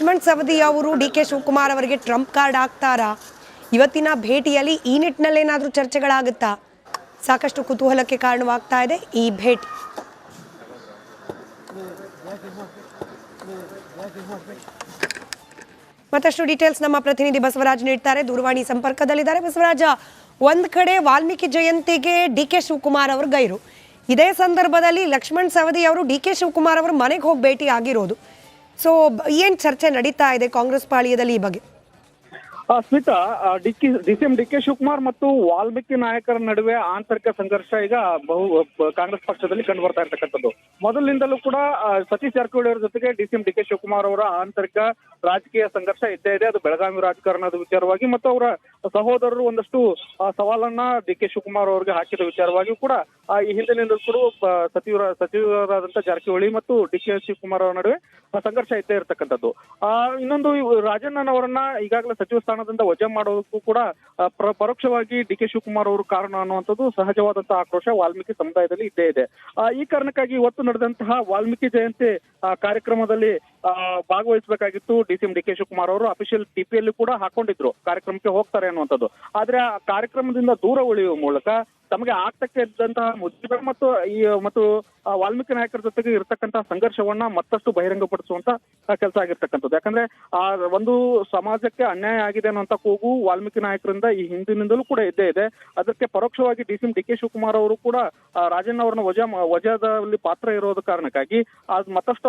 ಲಕ್ಷ್ಮಣ್ ಸವದಿ ಅವರು, D K Shivakumar ಅವರಿಗೆ Trump card ಆಗ್ತಾರಾ ಇವತ್ತಿನ ಭೇಟಿಯಲ್ಲಿ ಈ ನಿಟ್ಟಿನಲ್ಲೇನಾದರೂ ಚರ್ಚೆಗಳಾಗುತ್ತಾ? ಸಾಕಷ್ಟು ಕುತೂಹಲಕ್ಕೆ ಕಾರಣವಾಗ್ತಾ ಇದೆ ಈ ಭೇಟಿ. ಮತ್ತಷ್ಟು ಡೀಟೇಲ್ಸ್ ನಮ್ಮ ಪ್ರತಿನಿಧಿ ಬಸವರಾಜ್ ನೀಡ್ತಾರೆ. ದೂರವಾಣಿ ಸಂಪರ್ಕದಲ್ಲಿದ್ದಾರೆ. ಬಸವರಾಜ, ಒಂದ್ ಕಡೆ ವಾಲ್ಮೀಕಿ ಜಯಂತಿಗೆ ಡಿ ಕೆ ಶಿವಕುಮಾರ್ ಅವರು ಗೈರು. ಇದೇ ಸಂದರ್ಭದಲ್ಲಿ ಲಕ್ಷ್ಮಣ್ ಸವದಿ ಅವರು, ಡಿ ಕೆ ಶಿವಕುಮಾರ್ ಅವರು ಮನೆಗೆ ಹೋಗಿ ಭೇಟಿ ಆಗಿರೋದು. ಸೊ ಏನ್ ಚರ್ಚೆ ನಡೀತಾ ಇದೆ ಕಾಂಗ್ರೆಸ್ ಪಾಳಿಯದಲ್ಲಿ ಈ ಬಗ್ಗೆ? ಸ್ಮಿತಾ ಡಿಕ್ಕಿ, ಡಿಸಿಎಂ ಡಿ ಕೆ ಶಿವಕುಮಾರ್ ಮತ್ತು ವಾಲ್ಮೀಕಿ ನಾಯಕರ ನಡುವೆ ಆಂತರಿಕ ಸಂಘರ್ಷ ಈಗ ಬಹು ಕಾಂಗ್ರೆಸ್ ಪಕ್ಷದಲ್ಲಿ ಕಂಡು ಬರ್ತಾ ಇರ್ತಕ್ಕಂಥದ್ದು. ಮೊದಲಿನಿಂದಲೂ ಕೂಡ ಸತೀಶ್ ಜಾರಕಿಹೊಳಿ ಅವರ ಜೊತೆಗೆ ಡಿಸಿಎಂ ಡಿ ಕೆ ಶಿವಕುಮಾರ್ ಅವರ ಆಂತರಿಕ ರಾಜಕೀಯ ಸಂಘರ್ಷ ಇದ್ದೇ ಇದೆ. ಅದು ಬೆಳಗಾವಿ ರಾಜಕಾರಣದ ವಿಚಾರವಾಗಿ ಮತ್ತು ಅವರ ಸಹೋದರರು ಒಂದಷ್ಟು ಸವಾಲನ್ನ ಡಿ ಕೆ ಶಿವಕುಮಾರ್ ಅವರಿಗೆ ಹಾಕಿದ ವಿಚಾರವಾಗಿಯೂ ಕೂಡ ಈ ಹಿಂದಿನಿಂದಲೂ ಕೂಡ ಸಚಿವ ಸಚಿವರ, ಸಚಿವರಾದಂತ ಜಾರಕಿಹೊಳಿ ಮತ್ತು ಡಿ ಕೆ ಶಿವಕುಮಾರ್ ಅವರ ನಡುವೆ ಸಂಘರ್ಷ ಇದ್ದೇ ಇರತಕ್ಕಂಥದ್ದು. ಆ, ಇನ್ನೊಂದು ರಾಜಣ್ಣನ ರಾಜಣ್ಣನವರನ್ನ ಈಗಾಗಲೇ ಸಚಿವ ಸ್ಥಾನದಿಂದ ವಜಾ ಮಾಡೋದಕ್ಕೂ ಕೂಡ ಪರೋಕ್ಷವಾಗಿ ಡಿ ಕೆ ಶಿವಕುಮಾರ್ ಅವರು ಕಾರಣ ಅನ್ನುವಂಥದ್ದು ಸಹಜವಾದಂತಹ ಆಕ್ರೋಶ ವಾಲ್ಮೀಕಿ ಸಮುದಾಯದಲ್ಲಿ ಇದ್ದೇ ಇದೆ. ಈ ಕಾರಣಕ್ಕಾಗಿ ಇವತ್ತು ನಡೆದಂತಹ ವಾಲ್ಮೀಕಿ ಜಯಂತಿ ಕಾರ್ಯಕ್ರಮದಲ್ಲಿ ಭಾಗವಹಿಸಬೇಕಾಗಿತ್ತು D C M D K Shivakumar ಅವರು ಅಫಿಷಿಯಲ್ ಟಿಪಿಯಲ್ಲಿ ಕೂಡ ಹಾಕೊಂಡಿದ್ರು. ಕಾರ್ಯಕ್ರಮಕ್ಕೆ ಹೋಗ್ತಾರೆ ಅನ್ನುವಂಥದ್ದು. ಆದ್ರೆ ಆ ಕಾರ್ಯಕ್ರಮದಿಂದ ದೂರ ಉಳಿಯುವ ಮೂಲಕ ತಮಗೆ ಆಗ್ತಕ್ಕೆ ಇದ್ದಂತಹ ಮುದ್ದೆ ಮತ್ತು ಈ, ಮತ್ತು ವಾಲ್ಮೀಕಿ ನಾಯಕರ ಜೊತೆಗೆ ಇರತಕ್ಕಂತಹ ಸಂಘರ್ಷವನ್ನ ಮತ್ತಷ್ಟು ಬಹಿರಂಗಪಡಿಸುವಂತ ಕೆಲಸ ಆಗಿರ್ತಕ್ಕಂಥದ್ದು. ಯಾಕಂದ್ರೆ, ಆ, ಒಂದು ಸಮಾಜಕ್ಕೆ ಅನ್ಯಾಯ ಆಗಿದೆ ಅನ್ನುವಂತ ಕೂಗು ವಾಲ್ಮೀಕಿ ನಾಯಕರಿಂದ ಈ ಹಿಂದಿನಿಂದಲೂ ಕೂಡ ಇದ್ದೇ ಇದೆ. ಅದಕ್ಕೆ ಪರೋಕ್ಷವಾಗಿ D CM D K Shivakumar ಅವರು ಕೂಡ ರಾಜಣ್ಣ ಅವರನ್ನ ವಜಾ, ವಜಾದಲ್ಲಿ ಪಾತ್ರ ಇರೋದ ಕಾರಣಕ್ಕಾಗಿ ಅದು ಮತ್ತಷ್ಟು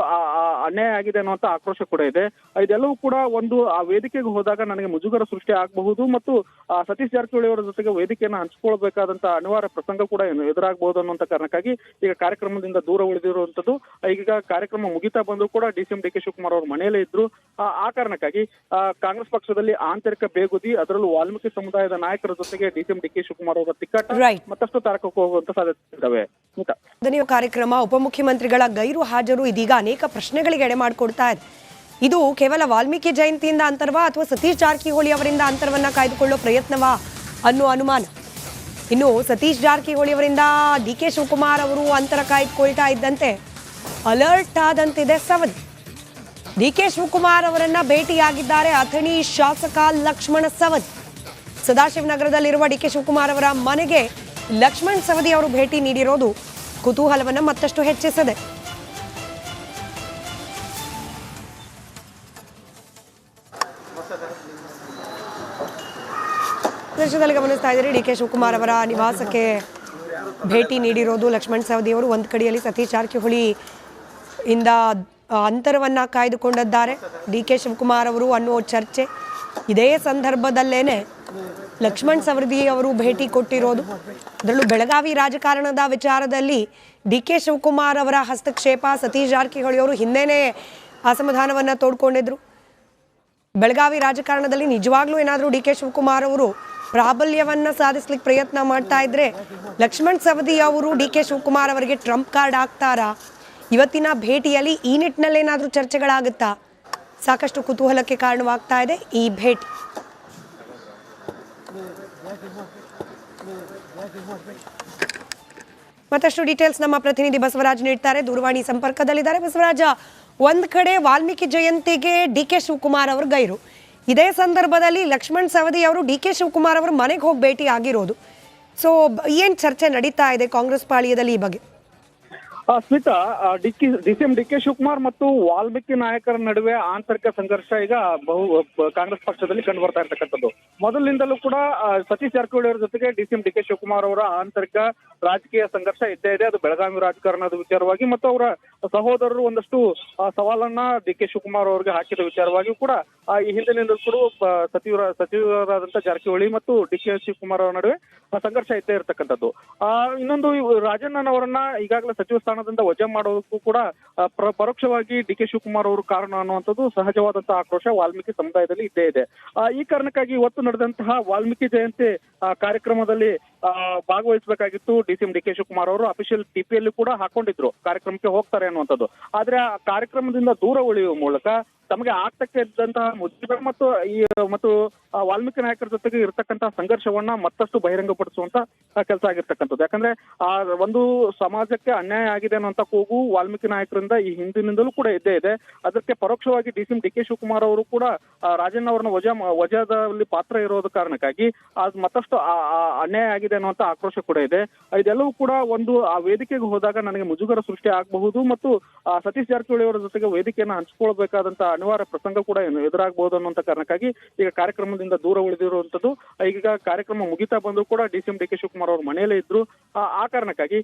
ಅನ್ಯಾಯ ಆಗಿದೆ ಅನ್ನುವಂತ ಆಕ್ರೋಶ ಕೂಡ ಇದೆ. ಇದೆಲ್ಲವೂ ಕೂಡ ಒಂದು, ಆ, ವೇದಿಕೆಗೆ ಹೋದಾಗ ನನಗೆ ಮುಜುಗರ ಸೃಷ್ಟಿ ಆಗಬಹುದು ಮತ್ತು ಸತೀಶ್ ಜಾರಕಿಹೊಳಿ ಅವರ ಜೊತೆಗೆ ವೇದಿಕೆಯನ್ನ ಹಂಚಿಕೊಳ್ಬೇಕಾದಂತ ಅನಿವಾರ್ಯ ಪ್ರಸಂಗ ಕೂಡ ಏನು ಎದುರಾಗಬಹುದು ಅನ್ನುವಂತ ಕಾರಣಕ್ಕಾಗಿ ಈಗ ಕಾರ್ಯಕ್ರಮದಿಂದ ದೂರ ಉಳಿದಿರುವಂತದ್ದು ಈಗ ಕಾರ್ಯಕ್ರಮ ಮುಗಿತಾ ಬಂದ್ರು ಕೂಡ D C M D K Shivakumar ಅವರು ಮನೆಯಲ್ಲೇ ಇದ್ರು. ಆ ಕಾರಣಕ್ಕಾಗಿ ಕಾಂಗ್ರೆಸ್ ಪಕ್ಷದಲ್ಲಿ ಆಂತರಿಕ ಬೇಗುದಿ ಅದರಲ್ಲೂ ವಾಲ್ಮೀಕಿ ಸಮುದಾಯದ ನಾಯಕರ ಜೊತೆಗೆ D C M D K Shivakumar ಅವರ ತಿಕ್ಕಾಟ ಮತ್ತಷ್ಟು ತಾರಕಕ್ಕೆ ಹೋಗುವಂತ ಸಾಧ್ಯತೆ ಇದ್ದಾವೆ ಕಾರ್ಯಕ್ರಮ ಉಪಮುಖ್ಯಮಂತ್ರಿಗಳ ಗೈರು ಹಾಜರು ಇದೀಗ ಅನೇಕ ಪ್ರಶ್ನೆಗಳಿಗೆ ಎಡೆ ಮಾಡಿಕೊಡ್ತಾ ಇದೆ. ಇದು ಕೇವಲ ವಾಲ್ಮೀಕಿ ಜಯಂತಿಯಿಂದ ಅಂತರ್ವಾ ಅಥವಾ ಸತೀಶ್ ಜಾರಕಿಹೊಳಿ ಅವರಿಂದ ಅಂತರವನ್ನ ಕಾಯ್ದುಕೊಳ್ಳೋ ಪ್ರಯತ್ನವಾ ಅನ್ನೋ ಅನುಮಾನ? ಇನ್ನು ಸತೀಶ್ ಜಾರಕಿಹೊಳಿ ಅವರಿಂದ ಡಿ ಕೆ ಶಿವಕುಮಾರ್ ಅವರು ಅಂತರ ಕಾಯ್ದುಕೊಳ್ತಾ ಇದ್ದಂತೆ ಅಲರ್ಟ್ ಆದಂತಿದೆ ಸವದಿ. ಡಿ ಕೆ ಶಿವಕುಮಾರ್ ಅವರನ್ನ ಭೇಟಿಯಾಗಿದ್ದಾರೆ ಅಥಣಿ ಶಾಸಕ ಲಕ್ಷ್ಮಣ ಸವದಿ. ಸದಾಶಿವನಗರದಲ್ಲಿರುವ ಡಿ ಕೆ ಶಿವಕುಮಾರ್ ಅವರ ಮನೆಗೆ ಲಕ್ಷ್ಮಣ್ ಸವದಿ ಅವರು ಭೇಟಿ ನೀಡಿರೋದು ಕುತೂಹಲವನ್ನು ಮತ್ತಷ್ಟು ಹೆಚ್ಚಿಸಿದೆ. ದೃಶ್ಯದಲ್ಲಿ ಗಮನಿಸ್ತಾ ಇದ್ದೀರಿ. ಡಿ ಕೆ ಶಿವಕುಮಾರ್ ಅವರ ನಿವಾಸಕ್ಕೆ ಭೇಟಿ ನೀಡಿರೋದು ಲಕ್ಷ್ಮಣ್ ಸವದಿ ಅವರು. ಒಂದು ಕಡೆಯಲ್ಲಿ ಸತೀಶ್ ಜಾರಕಿಹೊಳಿ ಇಂದ ಅಂತರವನ್ನ ಕಾಯ್ದುಕೊಂಡಿದ್ದಾರೆ. ಡಿ ಕೆ ಶಿವಕುಮಾರ್ ಅವರು ಅನ್ನುವ ಚರ್ಚೆ ಇದೇ ಸಂದರ್ಭದಲ್ಲೇನೆ ಲಕ್ಷ್ಮಣ್ ಸವದಿ ಅವರು ಭೇಟಿ ಕೊಟ್ಟಿರೋದು. ಅದರಲ್ಲೂ ಬೆಳಗಾವಿ ರಾಜಕಾರಣದ ವಿಚಾರದಲ್ಲಿ ಡಿ ಕೆ ಶಿವಕುಮಾರ್ ಅವರ ಹಸ್ತಕ್ಷೇಪ ಸತೀಶ್ ಜಾರಕಿಹೊಳಿ ಅವರು ಹಿಂದೆನೇ ಅಸಮಾಧಾನವನ್ನ ತೋಡ್ಕೊಂಡಿದ್ರು. ಬೆಳಗಾವಿ ರಾಜಕಾರಣದಲ್ಲಿ ನಿಜವಾಗ್ಲೂ ಏನಾದರೂ ಡಿ ಕೆ ಶಿವಕುಮಾರ್ ಅವರು ಪ್ರಾಬಲ್ಯವನ್ನ ಸಾಧಿಸ್ಲಿಕ್ಕೆ ಪ್ರಯತ್ನ ಮಾಡ್ತಾ ಇದ್ರೆ ಲಕ್ಷ್ಮಣ್ ಸವದಿ ಅವರು ಡಿ ಕೆ ಶಿವಕುಮಾರ್ ಅವರಿಗೆ ಟ್ರಂಪ್ ಕಾರ್ಡ್ ಆಗ್ತಾರಾ ಇವತ್ತಿನ ಭೇಟಿಯಲ್ಲಿ ಈ ನಿಟ್ಟಿನಲ್ಲೇನಾದರೂ ಚರ್ಚೆಗಳಾಗುತ್ತಾ? ಸಾಕಷ್ಟು ಕುತೂಹಲಕ್ಕೆ ಕಾರಣವಾಗ್ತಾ ಇದೆ ಈ ಭೇಟಿ. ಮತ್ತಷ್ಟು ಡೀಟೇಲ್ಸ್ ನಮ್ಮ ಪ್ರತಿನಿಧಿ ಬಸವರಾಜ್ ನೀಡ್ತಾರೆ. ದೂರವಾಣಿ ಸಂಪರ್ಕದಲ್ಲಿದ್ದಾರೆ. ಬಸವರಾಜ, ಒಂದ್ ಕಡೆ ವಾಲ್ಮೀಕಿ ಜಯಂತಿಗೆ ಡಿ ಕೆ ಶಿವಕುಮಾರ್ ಅವರು ಗೈರು. ಇದೇ ಸಂದರ್ಭದಲ್ಲಿ ಲಕ್ಷ್ಮಣ್ ಸವದಿ ಅವರು ಡಿ ಕೆ ಶಿವಕುಮಾರ್ ಅವರು ಮನೆಗೆ ಹೋಗಿ ಭೇಟಿ ಆಗಿರೋದು. ಸೊ ಏನ್ ಚರ್ಚೆ ನಡೀತಾ ಇದೆ ಕಾಂಗ್ರೆಸ್ ಪಾಳಿಯದಲ್ಲಿ ಈ ಬಗ್ಗೆ? ಸ್ಮಿತಾ ಡಿಕ್ಕಿ, ಡಿಸಿಎಂ ಡಿ ಕೆ ಶಿವಕುಮಾರ್ ಮತ್ತು ವಾಲ್ಮೀಕಿ ನಾಯಕರ ನಡುವೆ ಆಂತರಿಕ ಸಂಘರ್ಷ ಈಗ ಬಹು ಕಾಂಗ್ರೆಸ್ ಪಕ್ಷದಲ್ಲಿ ಕಂಡು ಬರ್ತಾ ಇರ್ತಕ್ಕಂಥದ್ದು. ಮೊದಲಿನಿಂದಲೂ ಕೂಡ ಸತೀಶ್ ಜಾರಕಿಹೊಳಿ ಅವರ ಜೊತೆಗೆ ಡಿಸಿಎಂ ಡಿ ಕೆ ಶಿವಕುಮಾರ್ ಅವರ ಆಂತರಿಕ ರಾಜಕೀಯ ಸಂಘರ್ಷ ಇದ್ದೇ ಇದೆ. ಅದು ಬೆಳಗಾವಿ ರಾಜಕಾರಣದ ವಿಚಾರವಾಗಿ ಮತ್ತು ಅವರ ಸಹೋದರರು ಒಂದಷ್ಟು ಸವಾಲನ್ನ ಡಿ ಕೆ ಶಿವಕುಮಾರ್ ಅವರಿಗೆ ಹಾಕಿದ ವಿಚಾರವಾಗಿಯೂ ಕೂಡ ಈ ಹಿಂದಿನಿಂದಲೂ ಕೂಡ ಸಚಿವ ಸಚಿವರ ಸಚಿವರಾದಂತಹ ಜಾರಕಿಹೊಳಿ ಮತ್ತು ಡಿ ಕೆ ಶಿವಕುಮಾರ್ ಅವರ ನಡುವೆ ಸಂಘರ್ಷ ಇದ್ದೇ ಇರತಕ್ಕಂಥದ್ದು. ಇನ್ನೊಂದು ರಾಜಣ್ಣನವರನ್ನ ಈಗಾಗಲೇ ಸಚಿವ ಸ್ಥಾನದಿಂದ ವಜಾ ಮಾಡೋದಕ್ಕೂ ಕೂಡ ಪರೋಕ್ಷವಾಗಿ ಡಿ ಕೆ ಶಿವಕುಮಾರ್ ಅವರು ಕಾರಣ ಅನ್ನುವಂಥದ್ದು ಸಹಜವಾದಂತಹ ಆಕ್ರೋಶ ವಾಲ್ಮೀಕಿ ಸಮುದಾಯದಲ್ಲಿ ಇದ್ದೇ ಇದೆ. ಈ ಕಾರಣಕ್ಕಾಗಿ ಇವತ್ತು ನಡೆದಂತಹ ವಾಲ್ಮೀಕಿ ಜಯಂತಿ ಕಾರ್ಯಕ್ರಮದಲ್ಲಿ ಭಾಗವಹಿಸಬೇಕಾಗಿತ್ತು D C M D K Shivakumar ಅವರು. ಅಫಿಷಿಯಲ್ ಟಿಪಿಯಲ್ಲಿ ಕೂಡ ಹಾಕೊಂಡಿದ್ರು, ಕಾರ್ಯಕ್ರಮಕ್ಕೆ ಹೋಗ್ತಾರೆ ಅನ್ನುವಂಥದ್ದು. ಆದ್ರೆ ಆ ಕಾರ್ಯಕ್ರಮದಿಂದ ದೂರ ಉಳಿಯುವ ಮೂಲಕ ತಮಗೆ ಆಗ್ತಕ್ಕೆ ಇದ್ದಂತಹ ಮುದ್ದೆ ಮತ್ತು ಈ, ಮತ್ತು ವಾಲ್ಮೀಕಿ ನಾಯಕರ ಜೊತೆಗೆ ಇರತಕ್ಕಂತಹ ಸಂಘರ್ಷವನ್ನ ಮತ್ತಷ್ಟು ಬಹಿರಂಗಪಡಿಸುವಂತ ಕೆಲಸ ಆಗಿರ್ತಕ್ಕಂಥದ್ದು. ಯಾಕಂದ್ರೆ, ಆ, ಒಂದು ಸಮಾಜಕ್ಕೆ ಅನ್ಯಾಯ ಆಗಿದೆ ಅನ್ನುವಂತ ಕೂಗು ವಾಲ್ಮೀಕಿ ನಾಯಕರಿಂದ ಈ ಹಿಂದಿನಿಂದಲೂ ಕೂಡ ಇದ್ದೇ ಇದೆ. ಅದಕ್ಕೆ ಪರೋಕ್ಷವಾಗಿ D CM D K Shivakumar ಅವರು ಕೂಡ ರಾಜಣ್ಣ ಅವರನ್ನ ವಜಾ, ವಜಾದಲ್ಲಿ ಪಾತ್ರ ಇರೋದ ಕಾರಣಕ್ಕಾಗಿ ಅದು ಮತ್ತಷ್ಟು ಅನ್ಯಾಯ ಆಗಿದೆ ಅನ್ನುವಂತ ಆಕ್ರೋಶ ಕೂಡ ಇದೆ. ಇದೆಲ್ಲವೂ ಕೂಡ ಒಂದು, ಆ, ವೇದಿಕೆಗೆ ಹೋದಾಗ ನನಗೆ ಮುಜುಗರ ಸೃಷ್ಟಿ ಆಗಬಹುದು ಮತ್ತು ಸತೀಶ್ ಜಾರಕಿಹೊಳಿ ಅವರ ಜೊತೆಗೆ ವೇದಿಕೆಯನ್ನು ಹಂಚಿಕೊಳ್ಬೇಕಾದಂತ ಅನಿವಾರ್ಯ ಪ್ರಸಂಗ ಕೂಡ ಏನು ಎದುರಾಗಬಹುದು ಅನ್ನುವಂತ ಕಾರಣಕ್ಕಾಗಿ ಈಗ ಕಾರ್ಯಕ್ರಮದಿಂದ ದೂರ ಉಳಿದಿರುವಂತದ್ದು ಈಗ ಕಾರ್ಯಕ್ರಮ ಮುಗಿತಾ ಬಂದ್ರು ಕೂಡ D C M D K Shivakumar ಅವರು ಮನೆಯಲ್ಲೇ ಇದ್ರು. ಆ ಕಾರಣಕ್ಕಾಗಿ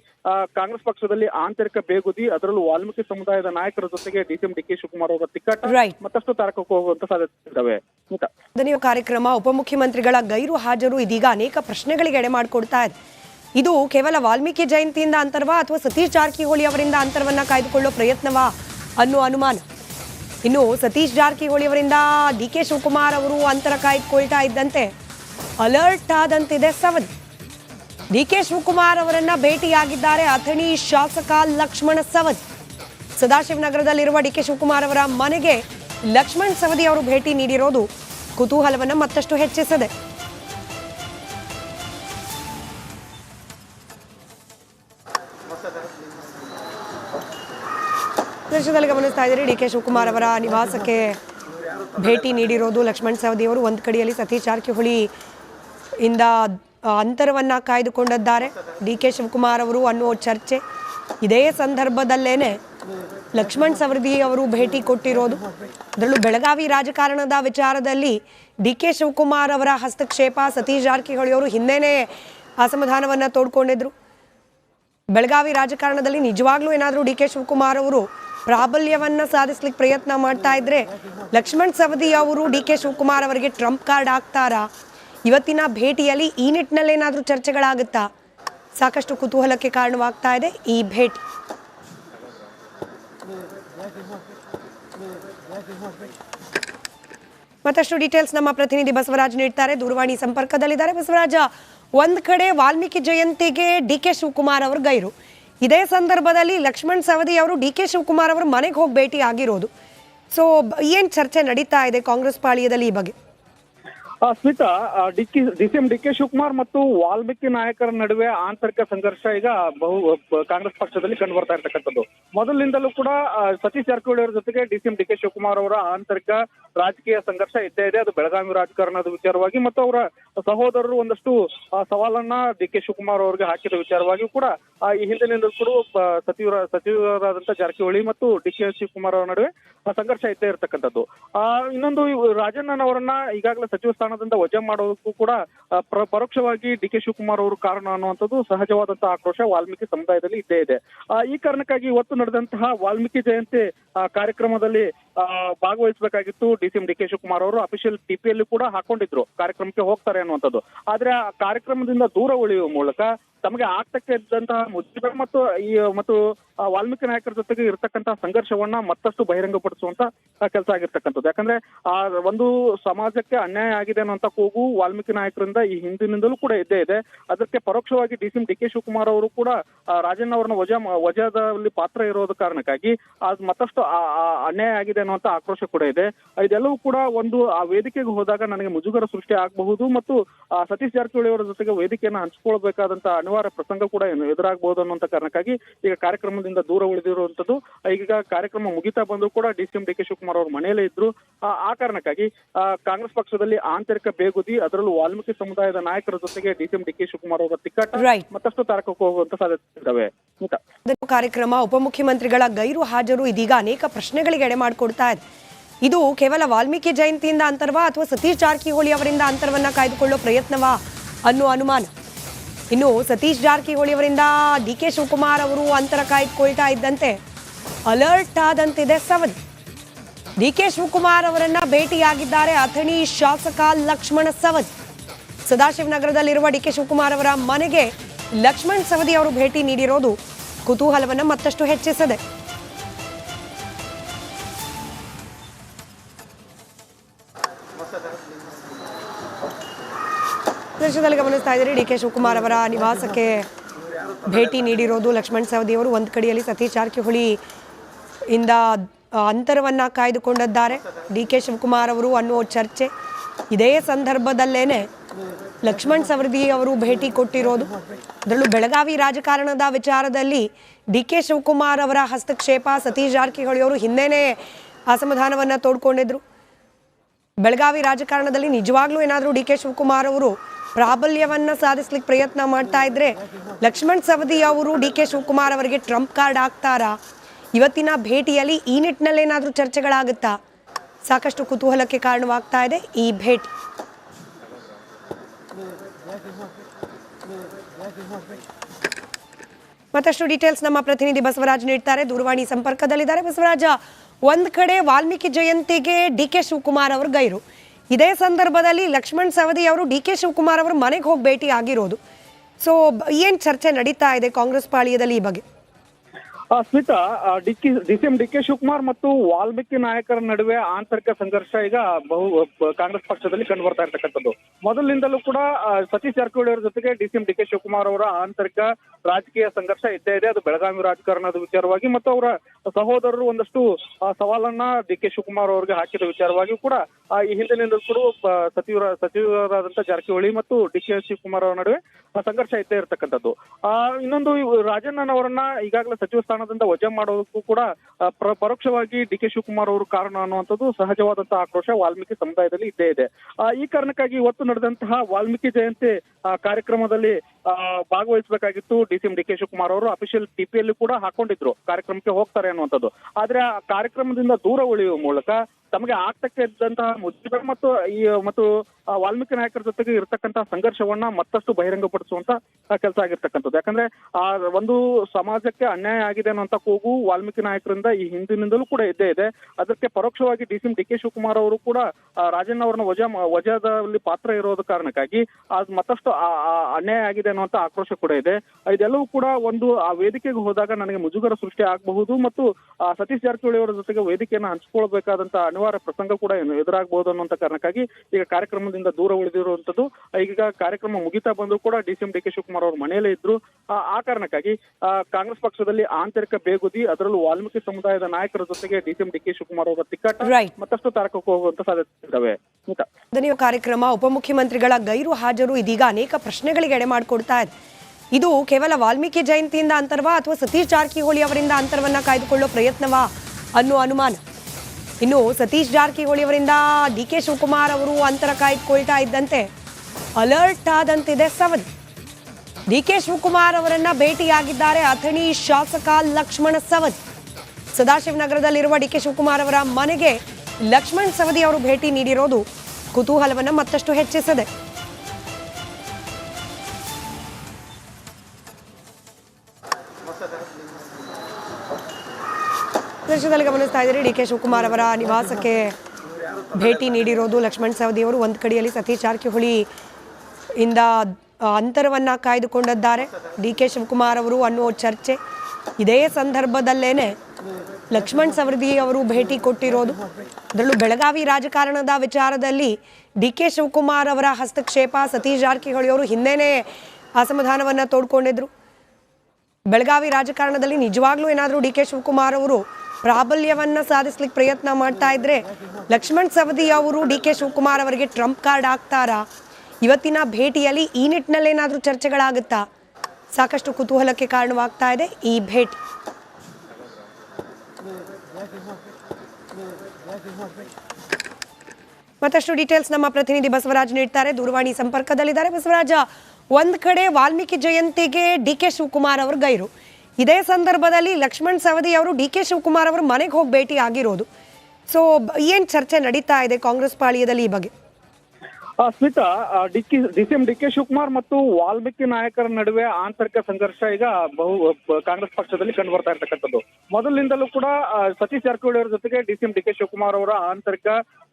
ಕಾಂಗ್ರೆಸ್ ಪಕ್ಷದಲ್ಲಿ ಆಂತರಿಕ ಬೇಗುದಿ ಅದರಲ್ಲೂ ವಾಲ್ಮೀಕಿ ಸಮುದಾಯದ ನಾಯಕರ ಜೊತೆಗೆ D C M D K Shivakumar ಅವರ ತಿಕ್ಕಾಟ ಮತ್ತಷ್ಟು ತಾರಕಕ್ಕೆ ಹೋಗುವಂತ ಸಾಧ್ಯತೆ ನೀವು ಕಾರ್ಯಕ್ರಮ ಉಪಮುಖ್ಯಮಂತ್ರಿಗಳ ಗೈರು ಹಾಜರು ಇದೀಗ ಅನೇಕ ಪ್ರಶ್ನೆಗಳಿಗೆ ಎಡೆ ಮಾಡಿಕೊಡ್ತಾ ಇದೆ. ಇದು ಕೇವಲ ವಾಲ್ಮೀಕಿ ಜಯಂತಿಯಿಂದ ಅಂತರ್ವಾ ಅಥವಾ ಸತೀಶ್ ಜಾರಕಿಹೊಳಿ ಅವರಿಂದ ಅಂತರವನ್ನ ಕಾಯ್ದುಕೊಳ್ಳೋ ಪ್ರಯತ್ನವಾ ಅನ್ನೋ ಅನುಮಾನ? ಇನ್ನು ಸತೀಶ್ ಜಾರಕಿಹೊಳಿ ಅವರಿಂದ ಡಿ ಕೆ ಶಿವಕುಮಾರ್ ಅವರು ಅಂತರ ಕಾಯ್ದುಕೊಳ್ತಾ ಇದ್ದಂತೆ ಅಲರ್ಟ್ ಆದಂತಿದೆ ಸವದಿ. ಡಿ ಕೆ ಶಿವಕುಮಾರ್ ಅವರನ್ನ ಭೇಟಿಯಾಗಿದ್ದಾರೆ ಅಥಣಿ ಶಾಸಕ ಲಕ್ಷ್ಮಣ ಸವದಿ. ಸದಾಶಿವನಗರದಲ್ಲಿರುವ ಡಿ ಕೆ ಶಿವಕುಮಾರ್ ಅವರ ಮನೆಗೆ ಲಕ್ಷ್ಮಣ್ ಸವದಿ ಅವರು ಭೇಟಿ ನೀಡಿರೋದು ಕುತೂಹಲವನ್ನು ಮತ್ತಷ್ಟು ಹೆಚ್ಚಿಸಿದೆ. ದೃಶ್ಯದಲ್ಲಿ ಗಮನಿಸ್ತಾ ಇದ್ದೀರಿ, ಡಿ ಕೆ ಶಿವಕುಮಾರ್ ಅವರ ನಿವಾಸಕ್ಕೆ ಭೇಟಿ ನೀಡಿರೋದು. ಲಕ್ಷ್ಮಣ್ ಸವದಿ ಅವರು ಒಂದು ಕಡೆಯಲ್ಲಿ ಸತೀಶ್ ಜಾರಕಿಹೊಳಿ ಇಂದ ಅಂತರವನ್ನು ಅಂತರವನ್ನ ಕಾಯ್ದುಕೊಂಡಿದ್ದಾರೆ. ಡಿ ಕೆ ಶಿವಕುಮಾರ್ ಅವರು ಅನ್ನೋ ಚರ್ಚೆ ಇದೇ ಸಂದರ್ಭದಲ್ಲೇನೆ ಲಕ್ಷ್ಮಣ್ ಸವದಿ ಅವರು ಭೇಟಿ ಕೊಟ್ಟಿರೋದು. ಅದರಲ್ಲೂ ಬೆಳಗಾವಿ ರಾಜಕಾರಣದ ವಿಚಾರದಲ್ಲಿ ಡಿ ಕೆ ಶಿವಕುಮಾರ್ ಅವರ ಹಸ್ತಕ್ಷೇಪ, ಸತೀಶ್ ಜಾರಕಿಹೊಳಿ ಅವರು ಹಿಂದೆನೇ ಅಸಮಾಧಾನವನ್ನು ತೋಡ್ಕೊಂಡಿದ್ರು. ಬೆಳಗಾವಿ ರಾಜಕಾರಣದಲ್ಲಿ ನಿಜವಾಗ್ಲೂ ಏನಾದರೂ ಡಿ ಕೆ ಶಿವಕುಮಾರ್ ಅವರು ಪ್ರಾಬಲ್ಯವನ್ನ ಸಾಧಿಸ್ಲಿಕ್ಕೆ ಪ್ರಯತ್ನ ಮಾಡ್ತಾ ಇದ್ರೆ ಲಕ್ಷ್ಮಣ್ ಸವದಿ ಅವರು ಡಿ ಕೆ ಶಿವಕುಮಾರ್ ಅವರಿಗೆ ಟ್ರಂಪ್ ಕಾರ್ಡ್ ಆಗ್ತಾರಾ ಇವತ್ತಿನ ಭೇಟಿಯಲ್ಲಿ ಈ ನಿಟ್ಟಿನಲ್ಲಿ ಏನಾದರೂ ಚರ್ಚೆಗಳಾಗುತ್ತಾ? ಸಾಕಷ್ಟು ಕುತೂಹಲಕ್ಕೆ ಕಾರಣವಾಗ್ತಾ ಇದೆ ಈ ಭೇಟಿ. ಮತ್ತಷ್ಟು ಡೀಟೇಲ್ಸ್ ನಮ್ಮ ಪ್ರತಿನಿಧಿ ಬಸವರಾಜ್ ನೀಡ್ತಾರೆ. ದೂರವಾಣಿ ಸಂಪರ್ಕದಲ್ಲಿದ್ದಾರೆ. ಬಸವರಾಜ, ಒಂದ್ ಕಡೆ ವಾಲ್ಮೀಕಿ ಜಯಂತಿಗೆ ಡಿ ಕೆ ಶಿವಕುಮಾರ್ ಅವರು ಗೈರು. ಇದೇ ಸಂದರ್ಭದಲ್ಲಿ ಲಕ್ಷ್ಮಣ್ ಸವದಿ ಅವರು ಡಿ ಕೆ ಶಿವಕುಮಾರ್ ಅವರು ಮನೆಗೆ ಹೋಗಿ ಭೇಟಿ ಆಗಿರೋದು. ಸೊ ಏನು ಚರ್ಚೆ ನಡೀತಾ ಇದೆ ಕಾಂಗ್ರೆಸ್ ಪಾಳಿಯದಲ್ಲಿ ಈ ಬಗ್ಗೆ? Smita D K D C M D K Shivakumar ಮತ್ತು ವಾಲ್ಮೀಕಿ ನಾಯಕರ ನಡುವೆ ಆಂತರಿಕ ಸಂಘರ್ಷ ಈಗ ಬಹು ಕಾಂಗ್ರೆಸ್ ಪಕ್ಷದಲ್ಲಿ ಕಂಡು ಬರ್ತಾ ಇರ್ತಕ್ಕಂಥದ್ದು. ಮೊದಲಿನಿಂದಲೂ ಕೂಡ ಸತೀಶ್ ಜಾರಕಿಹೊಳಿ ಅವರ ಜೊತೆಗೆ D C M D K Shivakumar ಅವರ ಆಂತರಿಕ ರಾಜಕೀಯ ಸಂಘರ್ಷ ಇದ್ದೇ ಇದೆ. ಅದು ಬೆಳಗಾವಿ ರಾಜಕಾರಣದ ವಿಚಾರವಾಗಿ ಮತ್ತು ಅವರ ಸಹೋದರರು ಒಂದಷ್ಟು ಸವಾಲನ್ನ ಡಿ ಕೆ ಶಿವಕುಮಾರ್ ಅವರಿಗೆ ಹಾಕಿದ ವಿಚಾರವಾಗಿಯೂ ಕೂಡ ಈ ಹಿಂದಿನಿಂದಲೂ ಕೂಡ ಸಚಿವರ ಸಚಿವರಾದಂತಹ ಜಾರಕಿಹೊಳಿ ಮತ್ತು ಡಿ ಕೆ ಶಿವಕುಮಾರ್ ಅವರ ನಡುವೆ ಸಂಘರ್ಷ ಇದ್ದೇ ಇರತಕ್ಕಂಥದ್ದು. ಇನ್ನೊಂದು ರಾಜಣ್ಣನ ರಾಜಣ್ಣನವರನ್ನ ಈಗಾಗಲೇ ಸಚಿವ ಸ್ಥಾನದಿಂದ ವಜಾ ಮಾಡೋದಕ್ಕೂ ಕೂಡ ಪರೋಕ್ಷವಾಗಿ ಡಿ ಕೆ ಶಿವಕುಮಾರ್ ಅವರು ಕಾರಣ ಅನ್ನುವಂಥದ್ದು ಸಹಜವಾದಂತಹ ಆಕ್ರೋಶ ವಾಲ್ಮೀಕಿ ಸಮುದಾಯದಲ್ಲಿ ಇದ್ದೇ ಇದೆ. ಈ ಕಾರಣಕ್ಕಾಗಿ ಇವತ್ತು ನಡೆದಂತಹ ವಾಲ್ಮೀಕಿ ಜಯಂತಿ ಕಾರ್ಯಕ್ರಮದಲ್ಲಿ ಭಾಗವಹಿಸಬೇಕಾಗಿತ್ತು ಡಿಸಿಎಂ ಡಿ ಕೆ ಶಿವಕುಮಾರ್ ಅವರು. ಅಫಿಷಿಯಲ್ ಟಿಪಿಯಲ್ಲಿ ಕೂಡ ಹಾಕೊಂಡಿದ್ರು. ಕಾರ್ಯಕ್ರಮಕ್ಕೆ ಹೋಗ್ತಾರೆ ಅನ್ನುವಂಥದ್ದು. ಆದ್ರೆ ಆ ಕಾರ್ಯಕ್ರಮದಿಂದ ದೂರ ಉಳಿಯುವ ಮೂಲಕ ತಮಗೆ ಆಗ್ತಕ್ಕೆ ಇದ್ದಂತಹ ಮುಜುಗರ ಮತ್ತು ಈ, ಮತ್ತು ವಾಲ್ಮೀಕಿ ನಾಯಕರ ಜೊತೆಗೆ ಇರತಕ್ಕಂತಹ ಸಂಘರ್ಷವನ್ನ ಮತ್ತಷ್ಟು ಬಹಿರಂಗಪಡಿಸುವಂತ ಕೆಲಸ ಆಗಿರ್ತಕ್ಕಂಥದ್ದು. ಯಾಕಂದ್ರೆ ಆ ಒಂದು ಸಮಾಜಕ್ಕೆ ಅನ್ಯಾಯ ಆಗಿದೆ ಅನ್ನುವಂತ ಕೂಗು ವಾಲ್ಮೀಕಿ ನಾಯಕರಿಂದ ಈ ಹಿಂದಿನಿಂದಲೂ ಕೂಡ ಇದ್ದೇ ಇದೆ. ಅದಕ್ಕೆ ಪರೋಕ್ಷವಾಗಿ ಡಿ ಸಿ ಡಿ ಕೆ ಅವರು ಕೂಡ ರಾಜಣ್ಣ ಅವರನ್ನ ವಜಾ ವಜಾದಲ್ಲಿ ಪಾತ್ರ ಇರೋದ ಕಾರಣಕ್ಕಾಗಿ ಅದು ಮತ್ತಷ್ಟು ಅನ್ಯಾಯ ಆಗಿದೆ ಅನ್ನುವಂತ ಆಕ್ರೋಶ ಕೂಡ ಇದೆ. ಇದೆಲ್ಲವೂ ಕೂಡ ಒಂದು ಆ ವೇದಿಕೆಗೆ ಹೋದಾಗ ನನಗೆ ಮುಜುಗರ ಸೃಷ್ಟಿ ಆಗಬಹುದು ಮತ್ತು ಆ, ಸತೀಶ್ ಜಾರಕಿಹೊಳಿ ಅವರ ಜೊತೆಗೆ ವೇದಿಕೆಯನ್ನು ಹಂಚಿಕೊಳ್ಬೇಕಾದಂತ ಅನಿವಾರ್ಯ ಪ್ರಸಂಗ ಕೂಡ ಏನು ಎದುರಾಗಬಹುದು ಅನ್ನುವಂತ ಕಾರಣಕ್ಕಾಗಿ ಈಗ ಕಾರ್ಯಕ್ರಮದಿಂದ ದೂರ ಉಳಿದಿರುವಂತದ್ದು. ಈಗ ಕಾರ್ಯಕ್ರಮ ಮುಗಿತಾ ಬಂದರೂ ಕೂಡ D CM D K Shivakumar ಅವರು ಮನೆಯಲ್ಲೇ ಇದ್ರು. ಆ ಕಾರಣಕ್ಕಾಗಿ ಆ, ಕಾಂಗ್ರೆಸ್ ಪಕ್ಷದಲ್ಲಿ ಆಂತರಿಕ ಬೇಗುದಿ ಅದರಲ್ಲೂ ವಾಲ್ಮೀಕಿ ಸಮುದಾಯದ ನಾಯಕರ ಜೊತೆಗೆ D C M D K Shivakumar ಅವರ ತಿಕ್ಕಾಟ ಮತ್ತಷ್ಟು ತಾರಕಕ್ಕೆ ಹೋಗುವಂತ ಸಾಧ್ಯತೆ ಇದ್ದಾವೆ ಕಾರ್ಯಕ್ರಮ ಉಪಮುಖ್ಯಮಂತ್ರಿಗಳ ಗೈರು ಹಾಜರು ಇದೀಗ ಅನೇಕ ಪ್ರಶ್ನೆಗಳಿಗೆ ಎಡೆ ಮಾಡಿಕೊಡ್ತಾ ಇದೆ. ಇದು ಕೇವಲ ವಾಲ್ಮೀಕಿ ಜಯಂತಿಯಿಂದ ಅಂತರ್ವಾ ಅಥವಾ ಸತೀಶ್ ಜಾರಕಿಹೊಳಿ ಅವರಿಂದ ಅಂತರವನ್ನು ಕಾಯ್ದುಕೊಳ್ಳೋ ಪ್ರಯತ್ನವಾ ಅನ್ನೋ ಅನುಮಾನ? ಇನ್ನು ಸತೀಶ್ ಜಾರಕಿಹೊಳಿ ಅವರಿಂದ ಡಿ ಕೆ ಶಿವಕುಮಾರ್ ಅವರು ಅಂತರ ಕಾಯ್ದುಕೊಳ್ತಾ ಇದ್ದಂತೆ ಅಲರ್ಟ್ ಆದಂತಿದೆ ಸವದಿ. ಡಿ ಕೆ ಶಿವಕುಮಾರ್ ಅವರನ್ನ ಭೇಟಿಯಾಗಿದ್ದಾರೆ ಅಥಣಿ ಶಾಸಕ ಲಕ್ಷ್ಮಣ ಸವದಿ. ಸದಾಶಿವನಗರದಲ್ಲಿರುವ ಡಿ ಕೆ ಶಿವಕುಮಾರ್ ಅವರ ಮನೆಗೆ ಲಕ್ಷ್ಮಣ್ ಸವದಿ ಅವರು ಭೇಟಿ ನೀಡಿರೋದು ಕುತೂಹಲವನ್ನು ಮತ್ತಷ್ಟು ಹೆಚ್ಚಿಸಿದೆ. ದೃಶ್ಯದಲ್ಲಿ ಗಮನಿಸ್ತಾ ಇದ್ದೀರಿ. ಡಿ ಕೆ ಶಿವಕುಮಾರ್ ಅವರ ನಿವಾಸಕ್ಕೆ ಭೇಟಿ ನೀಡಿರೋದು ಲಕ್ಷ್ಮಣ್ ಸವದಿ ಅವರು ಒಂದು ಕಡೆಯಲ್ಲಿ ಸತೀಶ್ ಜಾರಕಿಹೊಳಿ ಇಂದ ಅಂತರವನ್ನು ಅಂತರವನ್ನ ಕಾಯ್ದುಕೊಂಡಿದ್ದಾರೆ. ಡಿ ಕೆ ಶಿವಕುಮಾರ್ ಅವರು ಅನ್ನೋ ಚರ್ಚೆ ಇದೇ ಸಂದರ್ಭದಲ್ಲೇನೆ ಲಕ್ಷ್ಮಣ್ ಸವದಿ ಅವರು ಭೇಟಿ ಕೊಟ್ಟಿರೋದು. ಅದರಲ್ಲೂ ಬೆಳಗಾವಿ ರಾಜಕಾರಣದ ವಿಚಾರದಲ್ಲಿ ಡಿ ಕೆ ಶಿವಕುಮಾರ್ ಅವರ ಹಸ್ತಕ್ಷೇಪ ಸತೀಶ್ ಜಾರಕಿಹೊಳಿ ಅವರು ಹಿಂದೆನೇ ಅಸಮಾಧಾನವನ್ನು ತೋಡ್ಕೊಂಡಿದ್ರು. ಬೆಳಗಾವಿ ರಾಜಕಾರಣದಲ್ಲಿ ನಿಜವಾಗ್ಲೂ ಏನಾದರೂ ಡಿ ಕೆ ಶಿವಕುಮಾರ್ ಅವರು ಪ್ರಾಬಲ್ಯವನ್ನ ಸಾಧಿಸ್ಲಿಕ್ಕೆ ಪ್ರಯತ್ನ ಮಾಡ್ತಾ ಇದ್ರೆ ಲಕ್ಷ್ಮಣ್ ಸವದಿ ಅವರು ಡಿ ಕೆ ಶಿವಕುಮಾರ್ ಅವರಿಗೆ ಟ್ರಂಪ್ ಕಾರ್ಡ್ ಆಗ್ತಾರಾ ಇವತ್ತಿನ ಭೇಟಿಯಲ್ಲಿ ಈ ನಿಟ್ಟಿನಲ್ಲಿ ಏನಾದರೂ ಚರ್ಚೆಗಳಾಗುತ್ತಾ? ಸಾಕಷ್ಟು ಕುತೂಹಲಕ್ಕೆ ಕಾರಣವಾಗ್ತಾ ಇದೆ ಈ ಭೇಟಿ. ಮತ್ತಷ್ಟು ಡೀಟೇಲ್ಸ್ ನಮ್ಮ ಪ್ರತಿನಿಧಿ ಬಸವರಾಜ್ ನೀಡ್ತಾರೆ. ದೂರವಾಣಿ ಸಂಪರ್ಕದಲ್ಲಿದ್ದಾರೆ. ಬಸವರಾಜ, ಒಂದ್ ಕಡೆ ವಾಲ್ಮೀಕಿ ಜಯಂತಿಗೆ ಡಿ ಕೆ ಶಿವಕುಮಾರ್ ಅವರು ಗೈರು. ಇದೇ ಸಂದರ್ಭದಲ್ಲಿ ಲಕ್ಷ್ಮಣ್ ಸವದಿ ಅವರು ಡಿ ಕೆ ಶಿವಕುಮಾರ್ ಅವರು ಮನೆಗೆ ಹೋಗಿ ಭೇಟಿ ಆಗಿರೋದು. ಸೊ ಏನ್ ಚರ್ಚೆ ನಡೀತಾ ಇದೆ ಕಾಂಗ್ರೆಸ್ ಪಾಳಿಯದಲ್ಲಿ ಈ ಬಗ್ಗೆ? Smita D C DCM D K Shivakumar ಮತ್ತು ವಾಲ್ಮೀಕಿ ನಾಯಕರ ನಡುವೆ ಆಂತರಿಕ ಸಂಘರ್ಷ ಈಗ ಬಹು ಕಾಂಗ್ರೆಸ್ ಪಕ್ಷದಲ್ಲಿ ಕಂಡು ಬರ್ತಾ ಇರ್ತಕ್ಕಂಥದ್ದು. ಮೊದಲಿನಿಂದಲೂ ಕೂಡ ಸತೀಶ್ ಜಾರಕಿಹೊಳಿ ಅವರ ಜೊತೆಗೆ ಡಿಸಿಎಂ ಡಿ ಕೆ ಶಿವಕುಮಾರ್ ಅವರ ಆಂತರಿಕ ರಾಜಕೀಯ ಸಂಘರ್ಷ ಇದ್ದೇ ಇದೆ. ಅದು ಬೆಳಗಾವಿ ರಾಜಕಾರಣದ ವಿಚಾರವಾಗಿ ಮತ್ತು ಅವರ ಸಹೋದರರು ಒಂದಷ್ಟು ಸವಾಲನ್ನ ಡಿ ಕೆ ಶಿವಕುಮಾರ್ ಅವರಿಗೆ ಹಾಕಿದ ವಿಚಾರವಾಗಿ ಕೂಡ ಈ ಹಿಂದಿನಿಂದಲೂ ಕೂಡ ಸಚಿವರ ಸಚಿವರಾದಂತಹ ಜಾರಕಿಹೊಳಿ ಮತ್ತು ಡಿ ಕೆ ಶಿವಕುಮಾರ್ ಅವರ ನಡುವೆ ಸಂಘರ್ಷ ಇದ್ದೇ ಇರತಕ್ಕಂಥದ್ದು. ಆ, ಇನ್ನೊಂದು ರಾಜಣ್ಣನ ಅವರನ್ನ ಈಗಾಗಲೇ ಸಚಿವ ಸ್ಥಾನದಿಂದ ವಜಾ ಮಾಡೋದಕ್ಕೂ ಕೂಡ ಪರೋಕ್ಷವಾಗಿ ಡಿ ಕೆ ಶಿವಕುಮಾರ್ ಅವರು ಕಾರಣ ಅನ್ನುವಂಥದ್ದು ಸಹಜವಾದಂತಹ ಆಕ್ರೋಶ ವಾಲ್ಮೀಕಿ ಸಮುದಾಯದಲ್ಲಿ ಇದ್ದೇ ಇದೆ. ಆ, ಈ ಕಾರಣಕ್ಕಾಗಿ ಇವತ್ತು ನಡೆದಂತಹ ವಾಲ್ಮೀಕಿ ಜಯಂತಿ ಕಾರ್ಯಕ್ರಮದಲ್ಲಿ ಭಾಗವಹಿಸಬೇಕಾಗಿತ್ತು. D C M D K Shivakumar ಅವರು ಅಫಿಷಿಯಲ್ ಟಿಪಿಯಲ್ಲಿ ಕೂಡ ಹಾಕೊಂಡಿದ್ರು, ಕಾರ್ಯಕ್ರಮಕ್ಕೆ ಹೋಗ್ತಾರೆ ಅನ್ನುವಂಥದ್ದು. ಆದ್ರೆ ಆ ಕಾರ್ಯಕ್ರಮದಿಂದ ದೂರ ಉಳಿಯುವ ಮೂಲಕ ತಮಗೆ ಆಗ್ತಕ್ಕೆ ಇದ್ದಂತಹ ಮುಜುಗರ ಮತ್ತು ಈ, ಮತ್ತು ವಾಲ್ಮೀಕಿ ನಾಯಕರ ಜೊತೆಗೆ ಇರತಕ್ಕಂತಹ ಸಂಘರ್ಷವನ್ನ ಮತ್ತಷ್ಟು ಬಹಿರಂಗಪಡಿಸುವಂತ ಕೆಲಸ ಆಗಿರ್ತಕ್ಕಂಥದ್ದು. ಯಾಕಂದ್ರೆ, ಆ, ಒಂದು ಸಮಾಜಕ್ಕೆ ಅನ್ಯಾಯ ಆಗಿದೆ ಅನ್ನುವಂತ ಕೂಗು ವಾಲ್ಮೀಕಿ ನಾಯಕರಿಂದ ಈ ಹಿಂದಿನಿಂದಲೂ ಕೂಡ ಇದ್ದೇ ಇದೆ. ಅದಕ್ಕೆ ಪರೋಕ್ಷವಾಗಿ D CM D K Shivakumar ಅವರು ಕೂಡ ರಾಜಣ್ಣ ಅವರನ್ನ ವಜಾ, ವಜಾದಲ್ಲಿ ಪಾತ್ರ ಇರೋದ ಕಾರಣಕ್ಕಾಗಿ ಅದು ಮತ್ತಷ್ಟು ಅನ್ಯಾಯ ಆಗಿದೆ ಅನ್ನುವಂತ ಆಕ್ರೋಶ ಕೂಡ ಇದೆ. ಇದೆಲ್ಲವೂ ಕೂಡ ಒಂದು, ಆ, ವೇದಿಕೆಗೆ ಹೋದಾಗ ನನಗೆ ಮುಜುಗರ ಸೃಷ್ಟಿ ಆಗಬಹುದು ಮತ್ತು ಸತೀಶ್ ಜಾರಕಿಹೊಳಿ ಅವರ ಜೊತೆಗೆ ವೇದಿಕೆಯನ್ನು ಹಂಚಿಕೊಳ್ಬೇಕಾದಂತ ಅನಿವಾರ್ಯ ಪ್ರಸಂಗ ಕೂಡ ಏನು ಎದುರಾಗಬಹುದು ಅನ್ನುವಂತ ಕಾರಣಕ್ಕಾಗಿ ಈಗ ಕಾರ್ಯಕ್ರಮದಿಂದ ದೂರ ಉಳಿದಿರುವಂತದ್ದು ಈಗ ಕಾರ್ಯಕ್ರಮ ಮುಗಿತಾ ಬಂದ್ರು ಕೂಡ D CM D K Shivakumar ಅವರು ಮನೆಯಲ್ಲೇ ಇದ್ರು. ಆ, ಕಾರಣಕ್ಕಾಗಿ ಆ, ಕಾಂಗ್ರೆಸ್ ಪಕ್ಷದಲ್ಲಿ ಆಂತರಿಕ ಬೇಗುದಿ ಅದರಲ್ಲೂ ವಾಲ್ಮೀಕಿ ಸಮುದಾಯದ ನಾಯಕರ ಜೊತೆಗೆ D CM D K Shivakumar ಅವರ ತಿಕ್ಕಾಟ. ಮತ್ತಷ್ಟು ತಾರಕಕ್ಕೆ ಹೋಗುವಂತ ಸಾಧ್ಯತೆ ಇದ್ದಾವೆ ಕಾರ್ಯಕ್ರಮ ಉಪಮುಖ್ಯಮಂತ್ರಿಗಳ ಗೈರು ಹಾಜರು ಇದೀಗ ಅನೇಕ ಪ್ರಶ್ನೆಗಳಿಗೆ ಎಡೆ ಮಾಡಿಕೊಡ್ತಾ ಇದೆ. ಇದು ಕೇವಲ ವಾಲ್ಮೀಕಿ ಜಯಂತಿಯಿಂದ ಅಂತರ್ವಾ ಅಥವಾ ಸತೀಶ್ ಜಾರಕಿಹೊಳಿ ಅವರಿಂದ ಅಂತರವನ್ನ ಕಾಯ್ದುಕೊಳ್ಳೋ ಪ್ರಯತ್ನವಾ ಅನ್ನೋ ಅನುಮಾನ? ಇನ್ನು ಸತೀಶ್ ಜಾರಕಿಹೊಳಿ ಅವರಿಂದ ಡಿ ಕೆ ಶಿವಕುಮಾರ್ ಅವರು ಅಂತರ ಕಾಯ್ದುಕೊಳ್ತಾ ಇದ್ದಂತೆ ಅಲರ್ಟ್ ಆದಂತಿದೆ ಸವದಿ. ಡಿ ಕೆ ಶಿವಕುಮಾರ್ ಅವರನ್ನ ಭೇಟಿಯಾಗಿದ್ದಾರೆ ಅಥಣಿ ಶಾಸಕ ಲಕ್ಷ್ಮಣ ಸವದಿ. ಸದಾಶಿವನಗರದಲ್ಲಿರುವ ಡಿ ಕೆ ಶಿವಕುಮಾರ್ ಅವರ ಮನೆಗೆ ಲಕ್ಷ್ಮಣ್ ಸವದಿ ಅವರು ಭೇಟಿ ನೀಡಿರೋದು ಕುತೂಹಲವನ್ನು ಮತ್ತಷ್ಟು ಹೆಚ್ಚಿಸಿದೆ. ದೃಶ್ಯದಲ್ಲಿ ಗಮನಿಸ್ತಾ ಇದ್ದೀರಿ. ಡಿ ಕೆ ಶಿವಕುಮಾರ್ ಅವರ ನಿವಾಸಕ್ಕೆ ಭೇಟಿ ನೀಡಿರೋದು ಲಕ್ಷ್ಮಣ್ ಸವದಿ ಅವರು. ಒಂದು ಕಡೆಯಲ್ಲಿ ಸತೀಶ್ ಜಾರಕಿಹೊಳಿ ಇಂದ ಅಂತರವನ್ನು ಅಂತರವನ್ನ ಕಾಯ್ದುಕೊಂಡಿದ್ದಾರೆ. ಡಿ ಕೆ ಶಿವಕುಮಾರ್ ಅವರು ಅನ್ನೋ ಚರ್ಚೆ ಇದೇ ಸಂದರ್ಭದಲ್ಲೇನೆ ಲಕ್ಷ್ಮಣ್ ಸವದಿ ಅವರು ಭೇಟಿ ಕೊಟ್ಟಿರೋದು. ಅದರಲ್ಲೂ ಬೆಳಗಾವಿ ರಾಜಕಾರಣದ ವಿಚಾರದಲ್ಲಿ ಡಿ ಕೆ ಶಿವಕುಮಾರ್ ಅವರ ಹಸ್ತಕ್ಷೇಪ ಸತೀಶ್ ಜಾರಕಿಹೊಳಿ ಅವರು ಹಿಂದೆನೇ ಅಸಮಾಧಾನವನ್ನು ತೋಡ್ಕೊಂಡಿದ್ರು. ಬೆಳಗಾವಿ ರಾಜಕಾರಣದಲ್ಲಿ ನಿಜವಾಗ್ಲೂ ಏನಾದರೂ ಡಿ ಕೆ ಶಿವಕುಮಾರ್ ಅವರು ಪ್ರಾಬಲ್ಯವನ್ನ ಸಾಧಿಸ್ಲಿಕ್ಕೆ ಪ್ರಯತ್ನ ಮಾಡ್ತಾ ಇದ್ರೆ ಲಕ್ಷ್ಮಣ್ ಸವದಿ ಅವರು ಡಿ ಕೆ ಶಿವಕುಮಾರ್ ಅವರಿಗೆ ಟ್ರಂಪ್ ಕಾರ್ಡ್ ಆಗ್ತಾರಾ ಇವತ್ತಿನ ಭೇಟಿಯಲ್ಲಿ ಈ ನಿಟ್ಟಿನಲ್ಲಿ ಏನಾದರೂ ಚರ್ಚೆಗಳಾಗುತ್ತಾ? ಸಾಕಷ್ಟು ಕುತೂಹಲಕ್ಕೆ ಕಾರಣವಾಗ್ತಾ ಇದೆ ಈ ಭೇಟಿ. ಮತ್ತಷ್ಟು ಡೀಟೇಲ್ಸ್ ನಮ್ಮ ಪ್ರತಿನಿಧಿ ಬಸವರಾಜ್ ನೀಡ್ತಾರೆ. ದೂರವಾಣಿ ಸಂಪರ್ಕದಲ್ಲಿದ್ದಾರೆ. ಬಸವರಾಜ, ಒಂದ್ ಕಡೆ ವಾಲ್ಮೀಕಿ ಜಯಂತಿಗೆ ಡಿ ಕೆ ಶಿವಕುಮಾರ್ ಅವರು ಗೈರು. ಇದೇ ಸಂದರ್ಭದಲ್ಲಿ ಲಕ್ಷ್ಮಣ್ ಸವದಿ ಅವರು ಡಿ ಕೆ ಶಿವಕುಮಾರ್ ಅವರು ಮನೆಗೆ ಹೋಗಿ ಭೇಟಿ ಆಗಿರೋದು. ಸೊ ಏನ್ ಚರ್ಚೆ ನಡೀತಾ ಇದೆ ಕಾಂಗ್ರೆಸ್ ಪಾಳಿಯದಲ್ಲಿ ಈ ಬಗ್ಗೆ? Smita D C M D K Shivakumar ಮತ್ತು ವಾಲ್ಮೀಕಿ ನಾಯಕರ ನಡುವೆ ಆಂತರಿಕ ಸಂಘರ್ಷ ಈಗ ಬಹು ಕಾಂಗ್ರೆಸ್ ಪಕ್ಷದಲ್ಲಿ ಕಂಡು ಬರ್ತಾ ಇರ್ತಕ್ಕಂಥದ್ದು. ಮೊದಲಿನಿಂದಲೂ ಕೂಡ ಸತೀಶ್ ಜಾರಕಿಹೊಳಿ ಅವರ ಜೊತೆಗೆ ಡಿಸಿಎಂ ಡಿ ಕೆ ಶಿವಕುಮಾರ್ ಅವರ ಆಂತರಿಕ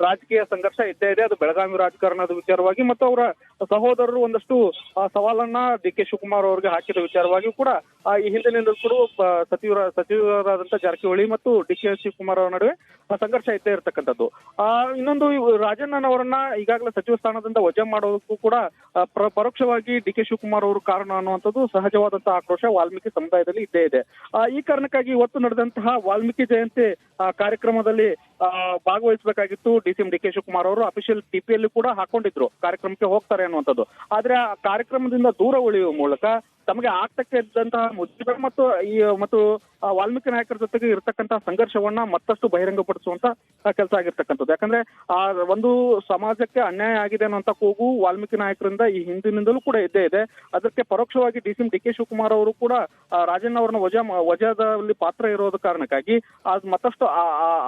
ರಾಜಕೀಯ ಸಂಘರ್ಷ ಇದ್ದೇ ಇದೆ. ಅದು ಬೆಳಗಾವಿ ರಾಜಕಾರಣದ ವಿಚಾರವಾಗಿ ಮತ್ತು ಅವರ ಸಹೋದರರು ಒಂದಷ್ಟು ಸವಾಲನ್ನ ಡಿ ಕೆ ಶಿವಕುಮಾರ್ ಅವರಿಗೆ ಹಾಕಿದ ವಿಚಾರವಾಗಿಯೂ ಕೂಡ ಈ ಹಿಂದಿನಿಂದಲೂ ಕೂಡ ಸಚಿವರ ಸಚಿವರಾದಂತಹ ಜಾರಕಿಹೊಳಿ ಮತ್ತು ಡಿ ಕೆ ಶಿವಕುಮಾರ್ ಅವರ ನಡುವೆ ಸಂಘರ್ಷ ಇದ್ದೇ ಇರತಕ್ಕಂಥದ್ದು. ಆ, ಇನ್ನೊಂದು ರಾಜಣ್ಣನವರನ್ನ ರಾಜಣ್ಣನ್ ಅವರನ್ನ ಈಗಾಗಲೇ ಸಚಿವ ಸ್ಥಾನದಿಂದ ವಜಾ ಮಾಡೋದಕ್ಕೂ ಕೂಡ ಪರೋಕ್ಷವಾಗಿ ಡಿ ಕೆ ಶಿವಕುಮಾರ್ ಅವರು ಕಾರಣ ಅನ್ನುವಂಥದ್ದು ಸಹಜವಾದಂತಹ ಆಕ್ರೋಶ ವಾಲ್ಮೀಕಿ ಸಮುದಾಯದಲ್ಲಿ ಇದ್ದೇ ಇದೆ. ಈ ಕಾರಣಕ್ಕಾಗಿ ಇವತ್ತು ನಡೆದಂತಹ ವಾಲ್ಮೀಕಿ ಜಯಂತಿ ಕಾರ್ಯಕ್ರಮದಲ್ಲಿ ಭಾಗವಹಿಸಬೇಕಾಗಿತ್ತು D C M D K Shivakumar ಅವರು ಅಫಿಷಿಯಲ್ ಟಿಪಿಯಲ್ಲಿ ಕೂಡ ಹಾಕೊಂಡಿದ್ರು ಕಾರ್ಯಕ್ರಮಕ್ಕೆ ಹೋಗ್ತಾರೆ ಅನ್ನುವಂಥದ್ದು. ಆದ್ರೆ ಆ ಕಾರ್ಯಕ್ರಮದಿಂದ ದೂರ ಉಳಿಯುವ ಮೂಲಕ ತಮಗೆ ಆಗ್ತಕ್ಕೆ ಇದ್ದಂತಹ ಮುದ್ದೆ ಮತ್ತು ಈ, ಮತ್ತು ವಾಲ್ಮೀಕಿ ನಾಯಕರ ಜೊತೆಗೆ ಇರತಕ್ಕಂತಹ ಸಂಘರ್ಷವನ್ನ ಮತ್ತಷ್ಟು ಬಹಿರಂಗಪಡಿಸುವಂತ ಕೆಲಸ ಆಗಿರ್ತಕ್ಕಂಥದ್ದು. ಯಾಕಂದ್ರೆ, ಆ, ಒಂದು ಸಮಾಜಕ್ಕೆ ಅನ್ಯಾಯ ಆಗಿದೆ ಅನ್ನುವಂತ ಕೂಗು ವಾಲ್ಮೀಕಿ ನಾಯಕರಿಂದ ಈ ಹಿಂದಿನಿಂದಲೂ ಕೂಡ ಇದ್ದೇ ಇದೆ. ಅದಕ್ಕೆ ಪರೋಕ್ಷವಾಗಿ D CM D K Shivakumar ಅವರು ಕೂಡ ರಾಜಣ್ಣ ಅವರನ್ನ ವಜಾ, ವಜಾದಲ್ಲಿ ಪಾತ್ರ ಇರೋದ ಕಾರಣಕ್ಕಾಗಿ ಅದು ಮತ್ತಷ್ಟು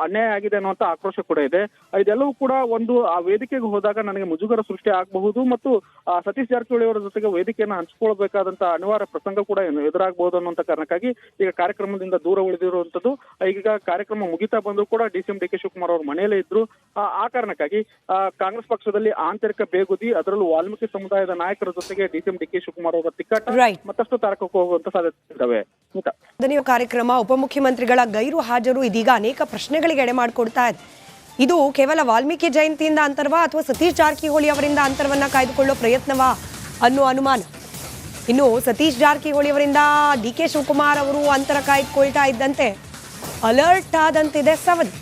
ಅನ್ಯಾಯ ಆಗಿದೆ ಅನ್ನುವಂತ ಆಕ್ರೋಶ ಕೂಡ ಇದೆ. ಇದೆಲ್ಲವೂ ಕೂಡ ಒಂದು, ಆ, ವೇದಿಕೆಗೆ ಹೋದಾಗ ನನಗೆ ಮುಜುಗರ ಸೃಷ್ಟಿ ಆಗಬಹುದು ಮತ್ತು ಸತೀಶ್ ಜಾರಕಿಹೊಳಿ ಅವರ ಜೊತೆಗೆ ವೇದಿಕೆಯನ್ನು ಹಂಚಿಕೊಳ್ಬೇಕಾದಂತ ಅನಿವಾರ್ಯ ಪ್ರಸಂಗ ಕೂಡ ಏನು ಎದುರಾಗಬಹುದು ಅನ್ನುವಂತ ಕಾರಣಕ್ಕಾಗಿ ಈಗ ಕಾರ್ಯಕ್ರಮದಿಂದ ದೂರ ಉಳಿದಿರುವಂತದ್ದು ಈಗ ಕಾರ್ಯಕ್ರಮ ಮುಗಿತಾ ಬಂದರೂ ಕೂಡ ಡಿಸಿಎಂ ಡಿ ಕೆ ಶಿವಕುಮಾರ್ ಅವರು ಮನೆಯಲ್ಲೇ ಇದ್ರು. ಆ ಕಾರಣಕ್ಕಾಗಿ ಕಾಂಗ್ರೆಸ್ ಪಕ್ಷದಲ್ಲಿ ಆಂತರಿಕ ಬೇಗುದಿ ಅದರಲ್ಲೂ ವಾಲ್ಮೀಕಿ ಸಮುದಾಯದ ನಾಯಕರ ಜೊತೆಗೆ ಡಿಸಿಎಂ ಡಿ ಕೆ ಶಿವಕುಮಾರ್ ಅವರ ತಿಕ್ಕಾಟ ಮತ್ತಷ್ಟು ತಾರಕಕ್ಕೆ ಹೋಗುವಂತ ಸಾಧ್ಯತೆ ಇದ್ದಾವೆ ಕಾರ್ಯಕ್ರಮ ಉಪಮುಖ್ಯಮಂತ್ರಿಗಳ ಗೈರು ಹಾಜರು ಇದೀಗ ಅನೇಕ ಪ್ರಶ್ನೆಗಳಿಗೆ ಎಡೆ ಮಾಡಿಕೊಡ್ತಾ ಇದೆ. ಇದು ಕೇವಲ ವಾಲ್ಮೀಕಿ ಜಯಂತಿಯಿಂದ ಅಂತರ್ವಾ ಅಥವಾ ಸತೀಶ್ ಜಾರಕಿಹೊಳಿ ಅವರಿಂದ ಅಂತರವನ್ನ ಕಾಯ್ದುಕೊಳ್ಳೋ ಪ್ರಯತ್ನವಾ ಅನ್ನೋ ಅನುಮಾನ? ಇನ್ನು ಸತೀಶ್ ಜಾರಕಿಹೊಳಿ ಅವರಿಂದ ಡಿ ಕೆ ಶಿವಕುಮಾರ್ ಅವರು ಅಂತರ ಕಾಯ್ದುಕೊಳ್ತಾ ಇದ್ದಂತೆ ಅಲರ್ಟ್ ಆದಂತಿದೆ ಸವದಿ.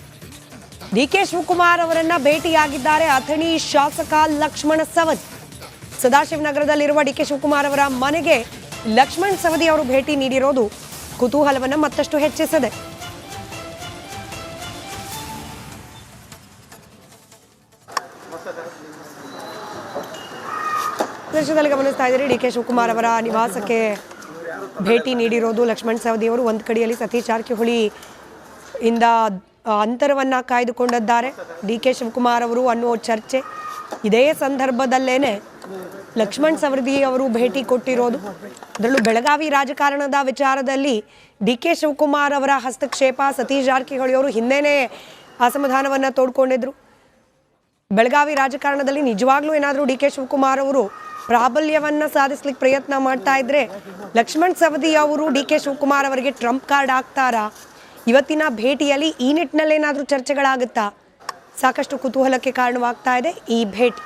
ಡಿ ಕೆ ಶಿವಕುಮಾರ್ ಅವರನ್ನ ಭೇಟಿಯಾಗಿದ್ದಾರೆ ಅಥಣಿ ಶಾಸಕ ಲಕ್ಷ್ಮಣ ಸವದಿ. ಸದಾಶಿವನಗರದಲ್ಲಿರುವ ಡಿ ಕೆ ಶಿವಕುಮಾರ್ ಅವರ ಮನೆಗೆ ಲಕ್ಷ್ಮಣ್ ಸವದಿ ಅವರು ಭೇಟಿ ನೀಡಿರೋದು ಕುತೂಹಲವನ್ನು ಮತ್ತಷ್ಟು ಹೆಚ್ಚಿಸಿದೆ. ದೇಶದಲ್ಲಿ ಗಮನಿಸ್ತಾ ಇದ್ದೀರಿ. ಡಿ ಕೆ ಶಿವಕುಮಾರ್ ಅವರ ನಿವಾಸಕ್ಕೆ ಭೇಟಿ ನೀಡಿರೋದು ಲಕ್ಷ್ಮಣ್ ಸವದಿ ಅವರು. ಒಂದು ಕಡೆಯಲ್ಲಿ ಸತೀಶ್ ಜಾರಕಿಹೊಳಿ ಇಂದ ಅಂತರವನ್ನು ಕಾಯ್ದುಕೊಂಡಿದ್ದಾರೆ. ಡಿ ಕೆ ಶಿವಕುಮಾರ್ ಅವರು ಅನ್ನೋ ಚರ್ಚೆ ಇದೇ ಸಂದರ್ಭದಲ್ಲೇನೆ ಲಕ್ಷ್ಮಣ್ ಸವದಿ ಅವರು ಭೇಟಿ ಕೊಟ್ಟಿರೋದು. ಅದರಲ್ಲೂ ಬೆಳಗಾವಿ ರಾಜಕಾರಣದ ವಿಚಾರದಲ್ಲಿ ಡಿ ಕೆ ಶಿವಕುಮಾರ್ ಅವರ ಹಸ್ತಕ್ಷೇಪ ಸತೀಶ್ ಜಾರಕಿಹೊಳಿ ಅವರು ಹಿಂದೆನೇ ಅಸಮಾಧಾನವನ್ನು ತೋಡ್ಕೊಂಡಿದ್ರು. ಬೆಳಗಾವಿ ರಾಜಕಾರಣದಲ್ಲಿ ನಿಜವಾಗ್ಲೂ ಏನಾದರೂ ಡಿ ಕೆ ಶಿವಕುಮಾರ್ ಅವರು ಪ್ರಾಬಲ್ಯವನ್ನ ಸಾಧಿಸ್ಲಿಕ್ಕೆ ಪ್ರಯತ್ನ ಮಾಡ್ತಾ ಇದ್ರೆ ಲಕ್ಷ್ಮಣ್ ಸವದಿ ಅವರು ಡಿ ಕೆ ಶಿವಕುಮಾರ್ ಅವರಿಗೆ ಟ್ರಂಪ್ ಕಾರ್ಡ್ ಆಗ್ತಾರಾ ಇವತ್ತಿನ ಭೇಟಿಯಲ್ಲಿ ಈ ನಿಟ್ಟಿನಲ್ಲಿ ಏನಾದರೂ ಚರ್ಚೆಗಳಾಗುತ್ತಾ? ಸಾಕಷ್ಟು ಕುತೂಹಲಕ್ಕೆ ಕಾರಣವಾಗ್ತಾ ಇದೆ ಈ ಭೇಟಿ.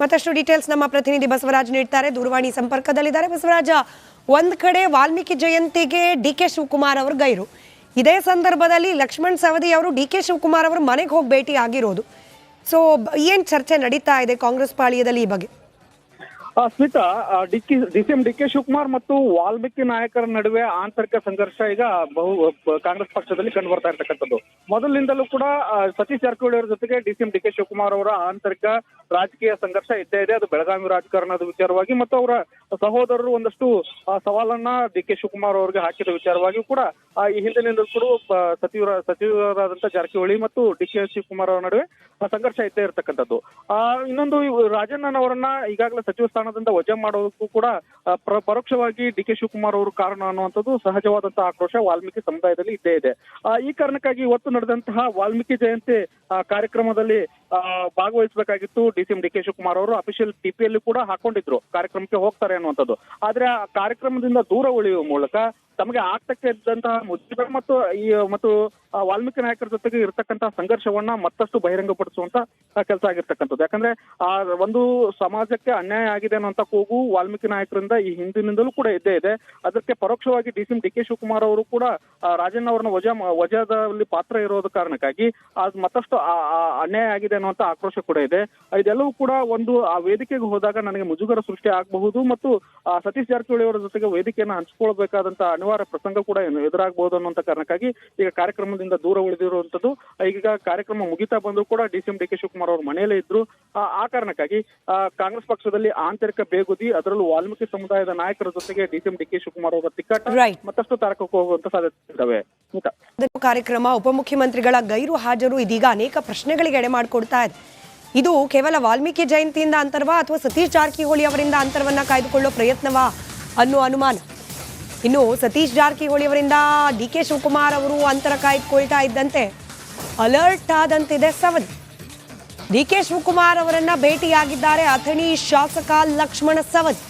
ಮತ್ತಷ್ಟು ಡೀಟೇಲ್ಸ್ ನಮ್ಮ ಪ್ರತಿನಿಧಿ ಬಸವರಾಜ್ ನೀಡ್ತಾರೆ. ದೂರವಾಣಿ ಸಂಪರ್ಕದಲ್ಲಿದ್ದಾರೆ. ಬಸವರಾಜ, ಒಂದ್ ಕಡೆ ವಾಲ್ಮೀಕಿ ಜಯಂತಿಗೆ ಡಿ ಕೆ ಶಿವಕುಮಾರ್ ಅವರು ಗೈರು. ಇದೇ ಸಂದರ್ಭದಲ್ಲಿ ಲಕ್ಷ್ಮಣ್ ಸವದಿ ಅವರು ಡಿ ಕೆ ಶಿವಕುಮಾರ್ ಅವರು ಮನೆಗೆ ಹೋಗಿ ಭೇಟಿ ಆಗಿರೋದು. ಸೊ ಏನು ಚರ್ಚೆ ನಡೀತಾ ಇದೆ ಕಾಂಗ್ರೆಸ್ ಪಾಳಿಯದಲ್ಲಿ ಈ ಬಗ್ಗೆ? Smita D K D C M D K Shivakumar ಮತ್ತು ವಾಲ್ಮೀಕಿ ನಾಯಕರ ನಡುವೆ ಆಂತರಿಕ ಸಂಘರ್ಷ ಈಗ ಬಹು ಕಾಂಗ್ರೆಸ್ ಪಕ್ಷದಲ್ಲಿ ಕಂಡು ಬರ್ತಾ ಇರತಕ್ಕಂಥದ್ದು. ಮೊದಲಿನಿಂದಲೂ ಕೂಡ ಸತೀಶ್ ಜಾರಕಿಹೊಳಿ ಅವರ ಜೊತೆಗೆ D C M D K Shivakumar ಅವರ ಆಂತರಿಕ ರಾಜಕೀಯ ಸಂಘರ್ಷ ಇದ್ದೇ ಇದೆ. ಅದು ಬೆಳಗಾವಿ ರಾಜಕಾರಣದ ವಿಚಾರವಾಗಿ ಮತ್ತು ಅವರ ಸಹೋದರರು ಒಂದಷ್ಟು ಸವಾಲನ್ನ ಡಿ ಕೆ ಶಿವಕುಮಾರ್ ಅವರಿಗೆ ಹಾಕಿದ ವಿಚಾರವಾಗಿಯೂ ಕೂಡ ಈ ಹಿಂದಿನಿಂದಲೂ ಕೂಡ ಸಚಿವ ಸಚಿವರಾದಂತಹ ಸಚಿವರಾದಂತ ಜಾರಕಿಹೊಳಿ ಮತ್ತು ಡಿ ಕೆ ಶಿವಕುಮಾರ್ ಅವರ ನಡುವೆ ಸಂಘರ್ಷ ಇದ್ದೇ ಇರತಕ್ಕಂಥದ್ದು. ಇನ್ನೊಂದು ರಾಜಣ್ಣನ ರಾಜಣ್ಣನವರನ್ನ ಈಗಾಗಲೇ ಸಚಿವ ಸ್ಥಾನದಿಂದ ವಜಾ ಮಾಡೋದಕ್ಕೂ ಕೂಡ ಪರೋಕ್ಷವಾಗಿ ಡಿ ಕೆ ಶಿವಕುಮಾರ್ ಅವರು ಕಾರಣ ಅನ್ನುವಂಥದ್ದು ಸಹಜವಾದಂತಹ ಆಕ್ರೋಶ ವಾಲ್ಮೀಕಿ ಸಮುದಾಯದಲ್ಲಿ ಇದ್ದೇ ಇದೆ. ಈ ಕಾರಣಕ್ಕಾಗಿ ಇವತ್ತು ನಡೆದಂತಹ ವಾಲ್ಮೀಕಿ ಜಯಂತಿ ಕಾರ್ಯಕ್ರಮದಲ್ಲಿ ಭಾಗವಹಿಸಬೇಕಾಗಿತ್ತು D C M D K Shivakumar ಅವರು. ಅಫಿಷಿಯಲ್ ಟಿಪಿಯಲ್ಲಿ ಕೂಡ ಹಾಕೊಂಡಿದ್ರು, ಕಾರ್ಯಕ್ರಮಕ್ಕೆ ಹೋಗ್ತಾರೆ ಅನ್ನುವಂಥದ್ದು. ಆದ್ರೆ ಆ ಕಾರ್ಯಕ್ರಮದಿಂದ ದೂರ ಉಳಿಯುವ ಮೂಲಕ ತಮಗೆ ಆಗ್ತಕ್ಕೆ ಇದ್ದಂತಹ ಮುದ್ದೆ ಮತ್ತು ಈ, ಮತ್ತು ವಾಲ್ಮೀಕಿ ನಾಯಕರ ಜೊತೆಗೆ ಇರತಕ್ಕಂತಹ ಸಂಘರ್ಷವನ್ನ ಮತ್ತಷ್ಟು ಬಹಿರಂಗಪಡಿಸುವಂತ ಕೆಲಸ ಆಗಿರ್ತಕ್ಕಂಥದ್ದು. ಯಾಕಂದ್ರೆ ಆ ಒಂದು ಸಮಾಜಕ್ಕೆ ಅನ್ಯಾಯ ಆಗಿದೆ ಅನ್ನುವಂತ ಕೂಗು ವಾಲ್ಮೀಕಿ ನಾಯಕರಿಂದ ಈ ಹಿಂದಿನಿಂದಲೂ ಕೂಡ ಇದ್ದೇ ಇದೆ. ಅದಕ್ಕೆ ಪರೋಕ್ಷವಾಗಿ D CM D K Shivakumar ಅವರು ಕೂಡ ರಾಜಣ್ಣ ಅವರನ್ನ ವಜಾ, ವಜಾದಲ್ಲಿ ಪಾತ್ರ ಇರೋದ ಕಾರಣಕ್ಕಾಗಿ ಅದು ಮತ್ತಷ್ಟು ಅನ್ಯಾಯ ಆಗಿದೆ ಅನ್ನುವಂತ ಆಕ್ರೋಶ ಕೂಡ ಇದೆ. ಇದೆಲ್ಲವೂ ಕೂಡ ಒಂದು, ಆ ವೇದಿಕೆಗೆ ಹೋದಾಗ ನನಗೆ ಮುಜುಗರ ಸೃಷ್ಟಿ ಆಗಬಹುದು ಮತ್ತು ಸತೀಶ್ ಜಾರಕಿಹೊಳಿ ಅವರ ಜೊತೆಗೆ ವೇದಿಕೆಯನ್ನು ಹಂಚಿಕೊಳ್ಬೇಕಾದಂತ ಅನಿವಾರ್ಯ ಪ್ರಸಂಗ ಕೂಡ ಏನು ಎದುರಾಗಬಹುದು ಅನ್ನುವಂತ ಕಾರಣಕ್ಕಾಗಿ ಈಗ ಕಾರ್ಯಕ್ರಮದಿಂದ ದೂರ ಉಳಿದಿರುವಂತದ್ದು ಈಗ ಕಾರ್ಯಕ್ರಮ ಮುಗಿತಾ ಬಂದ್ರು ಕೂಡ D C M D K Shivakumar ಅವರು ಮನೆಯಲ್ಲೇ ಇದ್ರು. ಆ ಕಾರಣಕ್ಕಾಗಿ ಆ, ಕಾಂಗ್ರೆಸ್ ಪಕ್ಷದಲ್ಲಿ ಆಂತರಿಕ ಬೇಗುದಿ ಅದರಲ್ಲೂ ವಾಲ್ಮೀಕಿ ಸಮುದಾಯದ ನಾಯಕರ ಜೊತೆಗೆ D C M D K Shivakumar ಅವರ ತಿಕ್ಕಾಟ ಮತ್ತಷ್ಟು ತಾರಕಕ್ಕೆ ಹೋಗುವಂತ ಸಾಧ್ಯತೆ ಇದ್ದಾವೆ ಕಾರ್ಯಕ್ರಮ ಉಪಮುಖ್ಯಮಂತ್ರಿಗಳ ಗೈರು ಹಾಜರು ಇದೀಗ ಅನೇಕ ಪ್ರಶ್ನೆಗಳಿಗೆ ಎಡೆ ಮಾಡಿಕೊಡ್ತಾ ಇದೆ. ಇದು ಕೇವಲ ವಾಲ್ಮೀಕಿ ಜಯಂತಿಯಿಂದ ಅಂತರ್ವಾ ಅಥವಾ ಸತೀಶ್ ಜಾರಕಿಹೊಳಿ ಅವರಿಂದ ಅಂತರವನ್ನ ಕಾಯ್ದುಕೊಳ್ಳೋ ಪ್ರಯತ್ನವಾ ಅನ್ನೋ ಅನುಮಾನ? ಇನ್ನು ಸತೀಶ್ ಜಾರಕಿಹೊಳಿ ಅವರಿಂದ ಡಿ ಕೆ ಶಿವಕುಮಾರ್ ಅವರು ಅಂತರ ಕಾಯ್ದುಕೊಳ್ತಾ ಇದ್ದಂತೆ ಅಲರ್ಟ್ ಆದಂತಿದೆ ಸವದಿ ಡಿ ಕೆ ಶಿವಕುಮಾರ್ ಅವರನ್ನ ಭೇಟಿಯಾಗಿದ್ದಾರೆ ಅಥಣಿ ಶಾಸಕ ಲಕ್ಷ್ಮಣ ಸವದಿ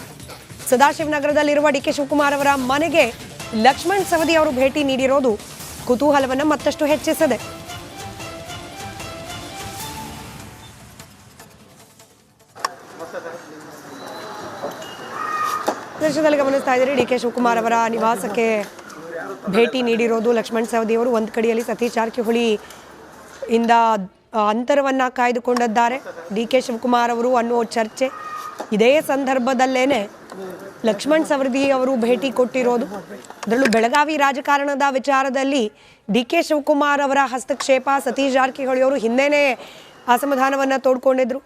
ಸದಾಶಿವನಗರದಲ್ಲಿರುವ ಡಿ ಕೆ ಶಿವಕುಮಾರ್ ಅವರ ಮನೆಗೆ ಲಕ್ಷ್ಮಣ್ ಸವದಿ ಅವರು ಭೇಟಿ ನೀಡಿರೋದು ಕುತೂಹಲವನ್ನು ಮತ್ತಷ್ಟು ಹೆಚ್ಚಿಸಿದೆ. ಪ್ರದರ್ಶನದಲ್ಲಿ ಗಮನಿಸ್ತಾ ಇದ್ದೀರಿ. ಡಿ ಕೆ ಶಿವಕುಮಾರ್ ಅವರ ನಿವಾಸಕ್ಕೆ ಭೇಟಿ ನೀಡಿರೋದು ಲಕ್ಷ್ಮಣ್ ಸವದಿ ಅವರು. ಒಂದು ಕಡೆಯಲ್ಲಿ ಸತೀಶ್ ಜಾರಕಿಹೊಳಿ ಇಂದ ಅಂತರವನ್ನು ಅಂತರವನ್ನ ಕಾಯ್ದುಕೊಂಡಿದ್ದಾರೆ. ಡಿ ಕೆ ಶಿವಕುಮಾರ್ ಅವರು ಅನ್ನೋ ಚರ್ಚೆ ಇದೇ ಸಂದರ್ಭದಲ್ಲೇನೆ ಲಕ್ಷ್ಮಣ್ ಸವದಿ ಅವರು ಭೇಟಿ ಕೊಟ್ಟಿರೋದು. ಅದರಲ್ಲೂ ಬೆಳಗಾವಿ ರಾಜಕಾರಣದ ವಿಚಾರದಲ್ಲಿ ಡಿ ಕೆ ಶಿವಕುಮಾರ್ ಅವರ ಹಸ್ತಕ್ಷೇಪ, ಸತೀಶ್ ಜಾರಕಿಹೊಳಿ ಅವರು ಹಿಂದೆನೇ ಅಸಮಾಧಾನವನ್ನು ತೋಡ್ಕೊಂಡಿದ್ರು.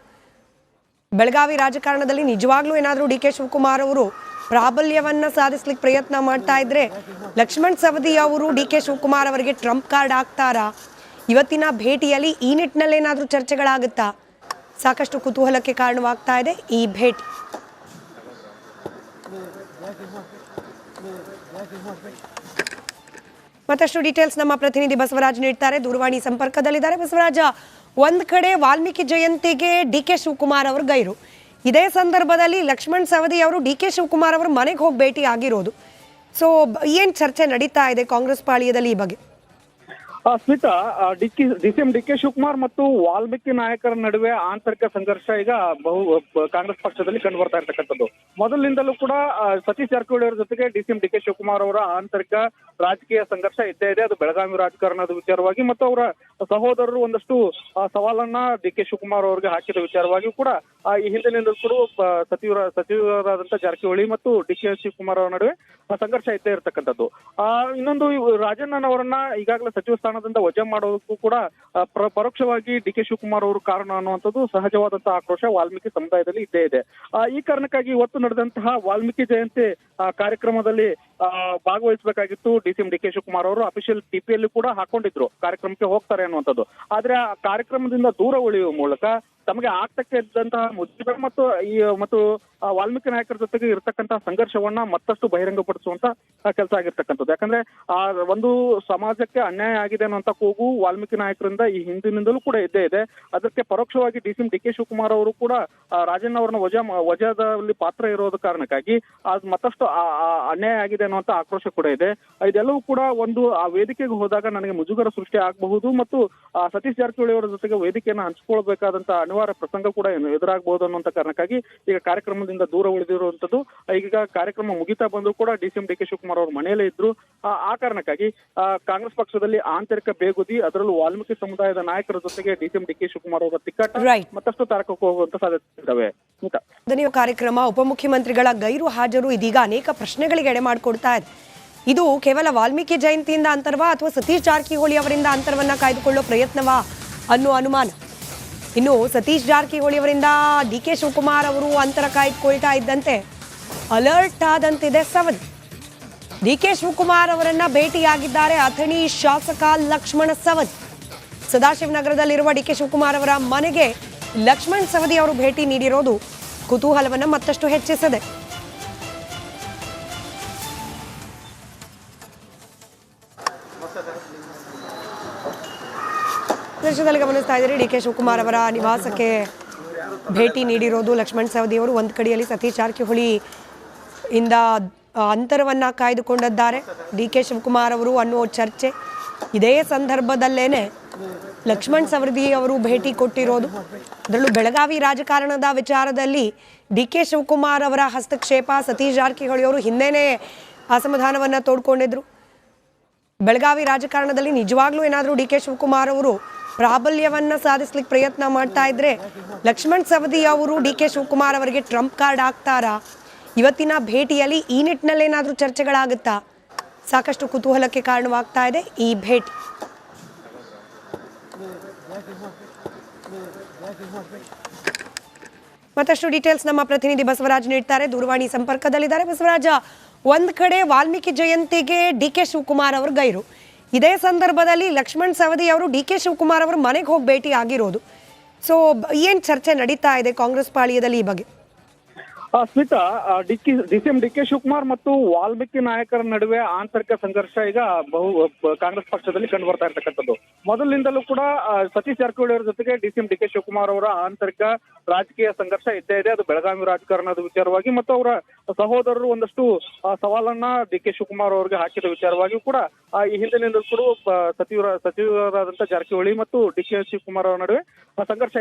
ಬೆಳಗಾವಿ ರಾಜಕಾರಣದಲ್ಲಿ ನಿಜವಾಗ್ಲೂ ಏನಾದರೂ ಡಿ ಕೆ ಶಿವಕುಮಾರ್ ಅವರು ಪ್ರಾಬಲ್ಯವನ್ನ ಸಾಧಿಸ್ಲಿಕ್ಕೆ ಪ್ರಯತ್ನ ಮಾಡ್ತಾ ಇದ್ರೆ ಲಕ್ಷ್ಮಣ್ ಸವದಿ ಅವರು ಡಿ ಕೆ ಶಿವಕುಮಾರ್ ಅವರಿಗೆ ಟ್ರಂಪ್ ಕಾರ್ಡ್ ಆಗ್ತಾರಾ ಇವತ್ತಿನ ಭೇಟಿಯಲ್ಲಿ ಈ ನಿಟ್ಟಿನಲ್ಲಿ ಏನಾದರೂ ಚರ್ಚೆಗಳಾಗುತ್ತಾ? ಸಾಕಷ್ಟು ಕುತೂಹಲಕ್ಕೆ ಕಾರಣವಾಗ್ತಾ ಇದೆ ಈ ಭೇಟಿ. ಮತ್ತಷ್ಟು ಡೀಟೇಲ್ಸ್ ನಮ್ಮ ಪ್ರತಿನಿಧಿ ಬಸವರಾಜ್ ನೀಡ್ತಾರೆ. ದೂರವಾಣಿ ಸಂಪರ್ಕದಲ್ಲಿದ್ದಾರೆ. ಬಸವರಾಜ, ಒಂದ್ ಕಡೆ ವಾಲ್ಮೀಕಿ ಜಯಂತಿಗೆ ಡಿ ಕೆ ಶಿವಕುಮಾರ್ ಅವರು ಗೈರು. ಇದೇ ಸಂದರ್ಭದಲ್ಲಿ ಲಕ್ಷ್ಮಣ್ ಸವದಿ ಅವರು ಡಿ ಕೆ ಶಿವಕುಮಾರ್ ಅವರು ಮನೆಗೆ ಹೋಗಿ ಭೇಟಿ ಆಗಿರೋದು. ಸೊ ಏನ್ ಚರ್ಚೆ ನಡೀತಾ ಇದೆ ಕಾಂಗ್ರೆಸ್ ಪಾಳಿಯದಲ್ಲಿ ಈ ಬಗ್ಗೆ? ಸ್ಮಿತಾ ಡಿಕೆ ಡಿಕ್ಕಿ, ಡಿಸಿಎಂ ಡಿ ಕೆ ಶಿವಕುಮಾರ್ ಮತ್ತು ವಾಲ್ಮೀಕಿ ನಾಯಕರ ನಡುವೆ ಆಂತರಿಕ ಸಂಘರ್ಷ ಈಗ ಬಹು ಕಾಂಗ್ರೆಸ್ ಪಕ್ಷದಲ್ಲಿ ಕಂಡು ಬರ್ತಾ ಇರ್ತಕ್ಕಂಥದ್ದು. ಮೊದಲಿನಿಂದಲೂ ಕೂಡ ಸತೀಶ್ ಜಾರಕಿಹೊಳಿ ಅವರ ಜೊತೆಗೆ ಡಿಸಿಎಂ ಡಿ ಕೆ ಶಿವಕುಮಾರ್ ಅವರ ಆಂತರಿಕ ರಾಜಕೀಯ ಸಂಘರ್ಷ ಇದ್ದೇ ಇದೆ. ಅದು ಬೆಳಗಾವಿ ರಾಜಕಾರಣದ ವಿಚಾರವಾಗಿ ಮತ್ತು ಅವರ ಸಹೋದರರು ಒಂದಷ್ಟು ಸವಾಲನ್ನ ಡಿ ಕೆ ಶಿವಕುಮಾರ್ ಅವರಿಗೆ ಹಾಕಿದ ವಿಚಾರವಾಗಿಯೂ ಕೂಡ ಈ ಹಿಂದಿನಿಂದಲೂ ಕೂಡ ಸಚಿವರ ಸಚಿವರಾದಂತಹ ಜಾರಕಿಹೊಳಿ ಮತ್ತು ಡಿ ಕೆ ಶಿವಕುಮಾರ್ ಅವರ ನಡುವೆ ಸಂಘರ್ಷ ಇದ್ದೇ ಇರತಕ್ಕಂಥದ್ದು. ಇನ್ನೊಂದು ರಾಜಣ್ಣನವರನ್ನ ಈಗಾಗಲೇ ಸಚಿವ ಸ್ಥಾನದಿಂದ ವಜಾ ಮಾಡೋದಕ್ಕೂ ಕೂಡ ಪರೋಕ್ಷವಾಗಿ ಡಿ ಕೆ ಶಿವಕುಮಾರ್ ಅವರು ಕಾರಣ ಅನ್ನುವಂಥದ್ದು ಸಹಜವಾದಂತಹ ಆಕ್ರೋಶ ವಾಲ್ಮೀಕಿ ಸಮುದಾಯದಲ್ಲಿ ಇದ್ದೇ ಇದೆ. ಈ ಕಾರಣಕ್ಕಾಗಿ ಇವತ್ತು ನಡೆದಂತಹ ವಾಲ್ಮೀಕಿ ಜಯಂತಿ ಕಾರ್ಯಕ್ರಮದಲ್ಲಿ ಭಾಗವಹಿಸಬೇಕಾಗಿತ್ತು D C M D K Shivakumar ಅವರು. ಅಫಿಷಿಯಲ್ ಟಿಪಿಯಲ್ಲಿ ಕೂಡ ಹಾಕೊಂಡಿದ್ರು, ಕಾರ್ಯಕ್ರಮಕ್ಕೆ ಹೋಗ್ತಾರೆ ಅನ್ನುವಂಥದ್ದು. ಆದ್ರೆ ಆ ಕಾರ್ಯಕ್ರಮದಿಂದ ದೂರ ಉಳಿಯುವ ಮೂಲಕ ತಮಗೆ ಆಗ್ತಕ್ಕೆ ಇದ್ದಂತಹ ಮುದ್ದೆ ಮತ್ತು ಈ, ಮತ್ತು ವಾಲ್ಮೀಕಿ ನಾಯಕರ ಜೊತೆಗೆ ಇರತಕ್ಕಂತಹ ಸಂಘರ್ಷವನ್ನ ಮತ್ತಷ್ಟು ಬಹಿರಂಗಪಡಿಸುವಂತ ಕೆಲಸ ಆಗಿರ್ತಕ್ಕಂಥದ್ದು. ಯಾಕಂದ್ರೆ ಆ ಒಂದು ಸಮಾಜಕ್ಕೆ ಅನ್ಯಾಯ ಆಗಿದೆ ಅನ್ನುವಂತ ಕೂಗು ವಾಲ್ಮೀಕಿ ನಾಯಕರಿಂದ ಈ ಹಿಂದಿನಿಂದಲೂ ಕೂಡ ಇದ್ದೇ ಇದೆ. ಅದಕ್ಕೆ ಪರೋಕ್ಷವಾಗಿ D CM D K Shivakumar ಅವರು ಕೂಡ ರಾಜಣ್ಣ ಅವರನ್ನ ವಜಾ ವಜಾದಲ್ಲಿ ಪಾತ್ರ ಇರೋದ ಕಾರಣಕ್ಕಾಗಿ ಅದು ಮತ್ತಷ್ಟು ಅನ್ಯಾಯ ಆಗಿದೆ ಅನ್ನುವಂತ ಆಕ್ರೋಶ ಕೂಡ ಇದೆ. ಇದೆಲ್ಲವೂ ಕೂಡ ಒಂದು, ಆ ವೇದಿಕೆಗೆ ಹೋದಾಗ ನನಗೆ ಮುಜುಗರ ಸೃಷ್ಟಿ ಆಗಬಹುದು ಮತ್ತು ಸತೀಶ್ ಜಾರಕಿಹೊಳಿ ಅವರ ಜೊತೆಗೆ ವೇದಿಕೆಯನ್ನು ಹಂಚಿಕೊಳ್ಬೇಕಾದಂತ ಅನಿವಾರ್ಯ ಪ್ರಸಂಗ ಕೂಡ ಏನು ಎದುರಾಗಬಹುದು ಅನ್ನುವಂತ ಕಾರಣಕ್ಕಾಗಿ ಈಗ ಕಾರ್ಯಕ್ರಮದಿಂದ ದೂರ ಉಳಿದಿರುವಂತದ್ದು ಈಗ ಕಾರ್ಯಕ್ರಮ ಮುಗಿತಾ ಬಂದರೂ ಕೂಡ D C M D K Shivakumar ಅವರು ಮನೆಯಲ್ಲೇ ಇದ್ರು. ಆ- ಕಾರಣಕ್ಕಾಗಿ ಕಾಂಗ್ರೆಸ್ ಪಕ್ಷದಲ್ಲಿ ಆಂತರಿಕ ಬೇಗುದಿ ಅದರಲ್ಲೂ ವಾಲ್ಮೀಕಿ ಸಮುದಾಯದ ನಾಯಕರ ಜೊತೆಗೆ D C M D K Shivakumar ಅವರ ತಿಕ್ಕಾಟ ಮತ್ತಷ್ಟು ತಾರಕಕ್ಕೆ ಹೋಗುವಂತ ಸಾಧ್ಯತೆ ಇದ್ದಾವೆ ಕಾರ್ಯಕ್ರಮ ಉಪಮುಖ್ಯಮಂತ್ರಿಗಳ ಗೈರು ಹಾಜರು ಇದೀಗ ಅನೇಕ ಪ್ರಶ್ನೆಗಳಿಗೆ ಎಡೆ ಮಾಡಿಕೊಡ್ತಾ ಇದೆ. ಇದು ಕೇವಲ ವಾಲ್ಮೀಕಿ ಜಯಂತಿಯಿಂದ ಅಂತರ್ವಾ ಅಥವಾ ಸತೀಶ್ ಜಾರಕಿಹೊಳಿ ಅವರಿಂದ ಅಂತರವನ್ನ ಕಾಯ್ದುಕೊಳ್ಳೋ ಪ್ರಯತ್ನವಾ ಅನ್ನೋ ಅನುಮಾನ? ಇನ್ನು ಸತೀಶ್ ಜಾರಕಿಹೊಳಿ ಅವರಿಂದ ಡಿ ಕೆ ಶಿವಕುಮಾರ್ ಅವರು ಅಂತರ ಕಾಯ್ದುಕೊಳ್ತಾ ಇದ್ದಂತೆ ಅಲರ್ಟ್ ಆದಂತಿದೆ ಸವನ್ ಡಿ ಕೆ ಶಿವಕುಮಾರ್ ಅವರನ್ನ ಭೇಟಿಯಾಗಿದ್ದಾರೆ ಅಥಣಿ ಶಾಸಕ ಲಕ್ಷ್ಮಣ ಸವದ್. ಸದಾಶಿವನಗರದಲ್ಲಿರುವ ಡಿ ಕೆ ಶಿವಕುಮಾರ್ ಅವರ ಮನೆಗೆ ಲಕ್ಷ್ಮಣ್ ಸವದಿ ಅವರು ಭೇಟಿ ನೀಡಿರೋದು ಕುತೂಹಲವನ್ನು ಮತ್ತಷ್ಟು ಹೆಚ್ಚಿಸಿದೆ. ದೇಶದಲ್ಲಿ ಗಮನಿಸ್ತಾ ಇದ್ದೀರಿ. ಡಿ ಕೆ ಶಿವಕುಮಾರ್ ಅವರ ನಿವಾಸಕ್ಕೆ ಭೇಟಿ ನೀಡಿರೋದು ಲಕ್ಷ್ಮಣ್ ಸವದಿ ಅವರು. ಒಂದು ಕಡೆಯಲ್ಲಿ ಸತೀಶ್ ಜಾರಕಿಹೊಳಿ ಇಂದ ಅಂತರವನ್ನು ಅಂತರವನ್ನ ಕಾಯ್ದುಕೊಂಡಿದ್ದಾರೆ. ಡಿ ಕೆ ಶಿವಕುಮಾರ್ ಅವರು ಅನ್ನುವ ಚರ್ಚೆ ಇದೇ ಸಂದರ್ಭದಲ್ಲೇನೆ ಲಕ್ಷ್ಮಣ್ ಸವದಿ ಅವರು ಭೇಟಿ ಕೊಟ್ಟಿರೋದು. ಅದರಲ್ಲೂ ಬೆಳಗಾವಿ ರಾಜಕಾರಣದ ವಿಚಾರದಲ್ಲಿ ಡಿ ಕೆ ಶಿವಕುಮಾರ್ ಅವರ ಹಸ್ತಕ್ಷೇಪ ಸತೀಶ್ ಜಾರಕಿಹೊಳಿ ಅವರು ಹಿಂದೆನೇ ಅಸಮಾಧಾನವನ್ನು ತೋಡ್ಕೊಂಡಿದ್ರು. ಬೆಳಗಾವಿ ರಾಜಕಾರಣದಲ್ಲಿ ನಿಜವಾಗ್ಲೂ ಏನಾದರೂ ಡಿ ಕೆ ಶಿವಕುಮಾರ್ ಅವರು ಪ್ರಾಬಲ್ಯವನ್ನ ಸಾಧಿಸ್ಲಿಕ್ಕೆ ಪ್ರಯತ್ನ ಮಾಡ್ತಾ ಇದ್ರೆ ಲಕ್ಷ್ಮಣ್ ಸವದಿ ಅವರು ಡಿ ಕೆ ಶಿವಕುಮಾರ್ ಅವರಿಗೆ ಟ್ರಂಪ್ ಕಾರ್ಡ್ ಆಗ್ತಾರಾ ಇವತ್ತಿನ ಭೇಟಿಯಲ್ಲಿ ಈ ನಿಟ್ಟಿನಲ್ಲಿ ಏನಾದರೂ ಚರ್ಚೆಗಳಾಗುತ್ತಾ? ಸಾಕಷ್ಟು ಕುತೂಹಲಕ್ಕೆ ಕಾರಣವಾಗ್ತಾ ಇದೆ ಈ ಭೇಟಿ. ಮತ್ತಷ್ಟು ಡೀಟೇಲ್ಸ್ ನಮ್ಮ ಪ್ರತಿನಿಧಿ ಬಸವರಾಜ್ ನೀಡ್ತಾರೆ. ದೂರವಾಣಿ ಸಂಪರ್ಕದಲ್ಲಿದ್ದಾರೆ. ಬಸವರಾಜ, ಒಂದ್ ಕಡೆ ವಾಲ್ಮೀಕಿ ಜಯಂತಿಗೆ ಡಿ ಕೆ ಶಿವಕುಮಾರ್ ಅವರು ಗೈರು. ಇದೇ ಸಂದರ್ಭದಲ್ಲಿ ಲಕ್ಷ್ಮಣ್ ಸವದಿ ಅವರು ಡಿ ಕೆ ಶಿವಕುಮಾರ್ ಅವರು ಮನೆಗೆ ಹೋಗಿ ಭೇಟಿ ಆಗಿರೋದು ಸೊ ಏನು ಚರ್ಚೆ ನಡೀತಾ ಇದೆ ಕಾಂಗ್ರೆಸ್ ಪಾಳಿಯದಲ್ಲಿ ಈ ಬಗ್ಗೆ? Smita D C M D K Shivakumar ಮತ್ತು ವಾಲ್ಮೀಕಿ ನಾಯಕರ ನಡುವೆ ಆಂತರಿಕ ಸಂಘರ್ಷ ಈಗ ಬಹು ಕಾಂಗ್ರೆಸ್ ಪಕ್ಷದಲ್ಲಿ ಕಂಡು ಬರ್ತಾ ಇರ್ತಕ್ಕಂಥದ್ದು. ಮೊದಲಿನಿಂದಲೂ ಕೂಡ ಸತೀಶ್ ಜಾರಕಿಹೊಳಿ ಅವರ ಜೊತೆಗೆ ಡಿಸಿಎಂ ಡಿ ಕೆ ಶಿವಕುಮಾರ್ ಅವರ ಆಂತರಿಕ ರಾಜಕೀಯ ಸಂಘರ್ಷ ಇದ್ದೇ ಇದೆ. ಅದು ಬೆಳಗಾವಿ ರಾಜಕಾರಣದ ವಿಚಾರವಾಗಿ ಮತ್ತು ಅವರ ಸಹೋದರರು ಒಂದಷ್ಟು ಸವಾಲನ್ನ ಡಿ ಕೆ ಶಿವಕುಮಾರ್ ಅವರಿಗೆ ಹಾಕಿದ ವಿಚಾರವಾಗಿಯೂ ಕೂಡ ಈ ಹಿಂದಿನಿಂದಲೂ ಕೂಡ ಸಚಿವರ ಸಚಿವರಾದಂತಹ ಜಾರಕಿಹೊಳಿ ಮತ್ತು ಡಿ ಕೆ ಶಿವಕುಮಾರ್ ಅವರ ನಡುವೆ ಸಂಘರ್ಷ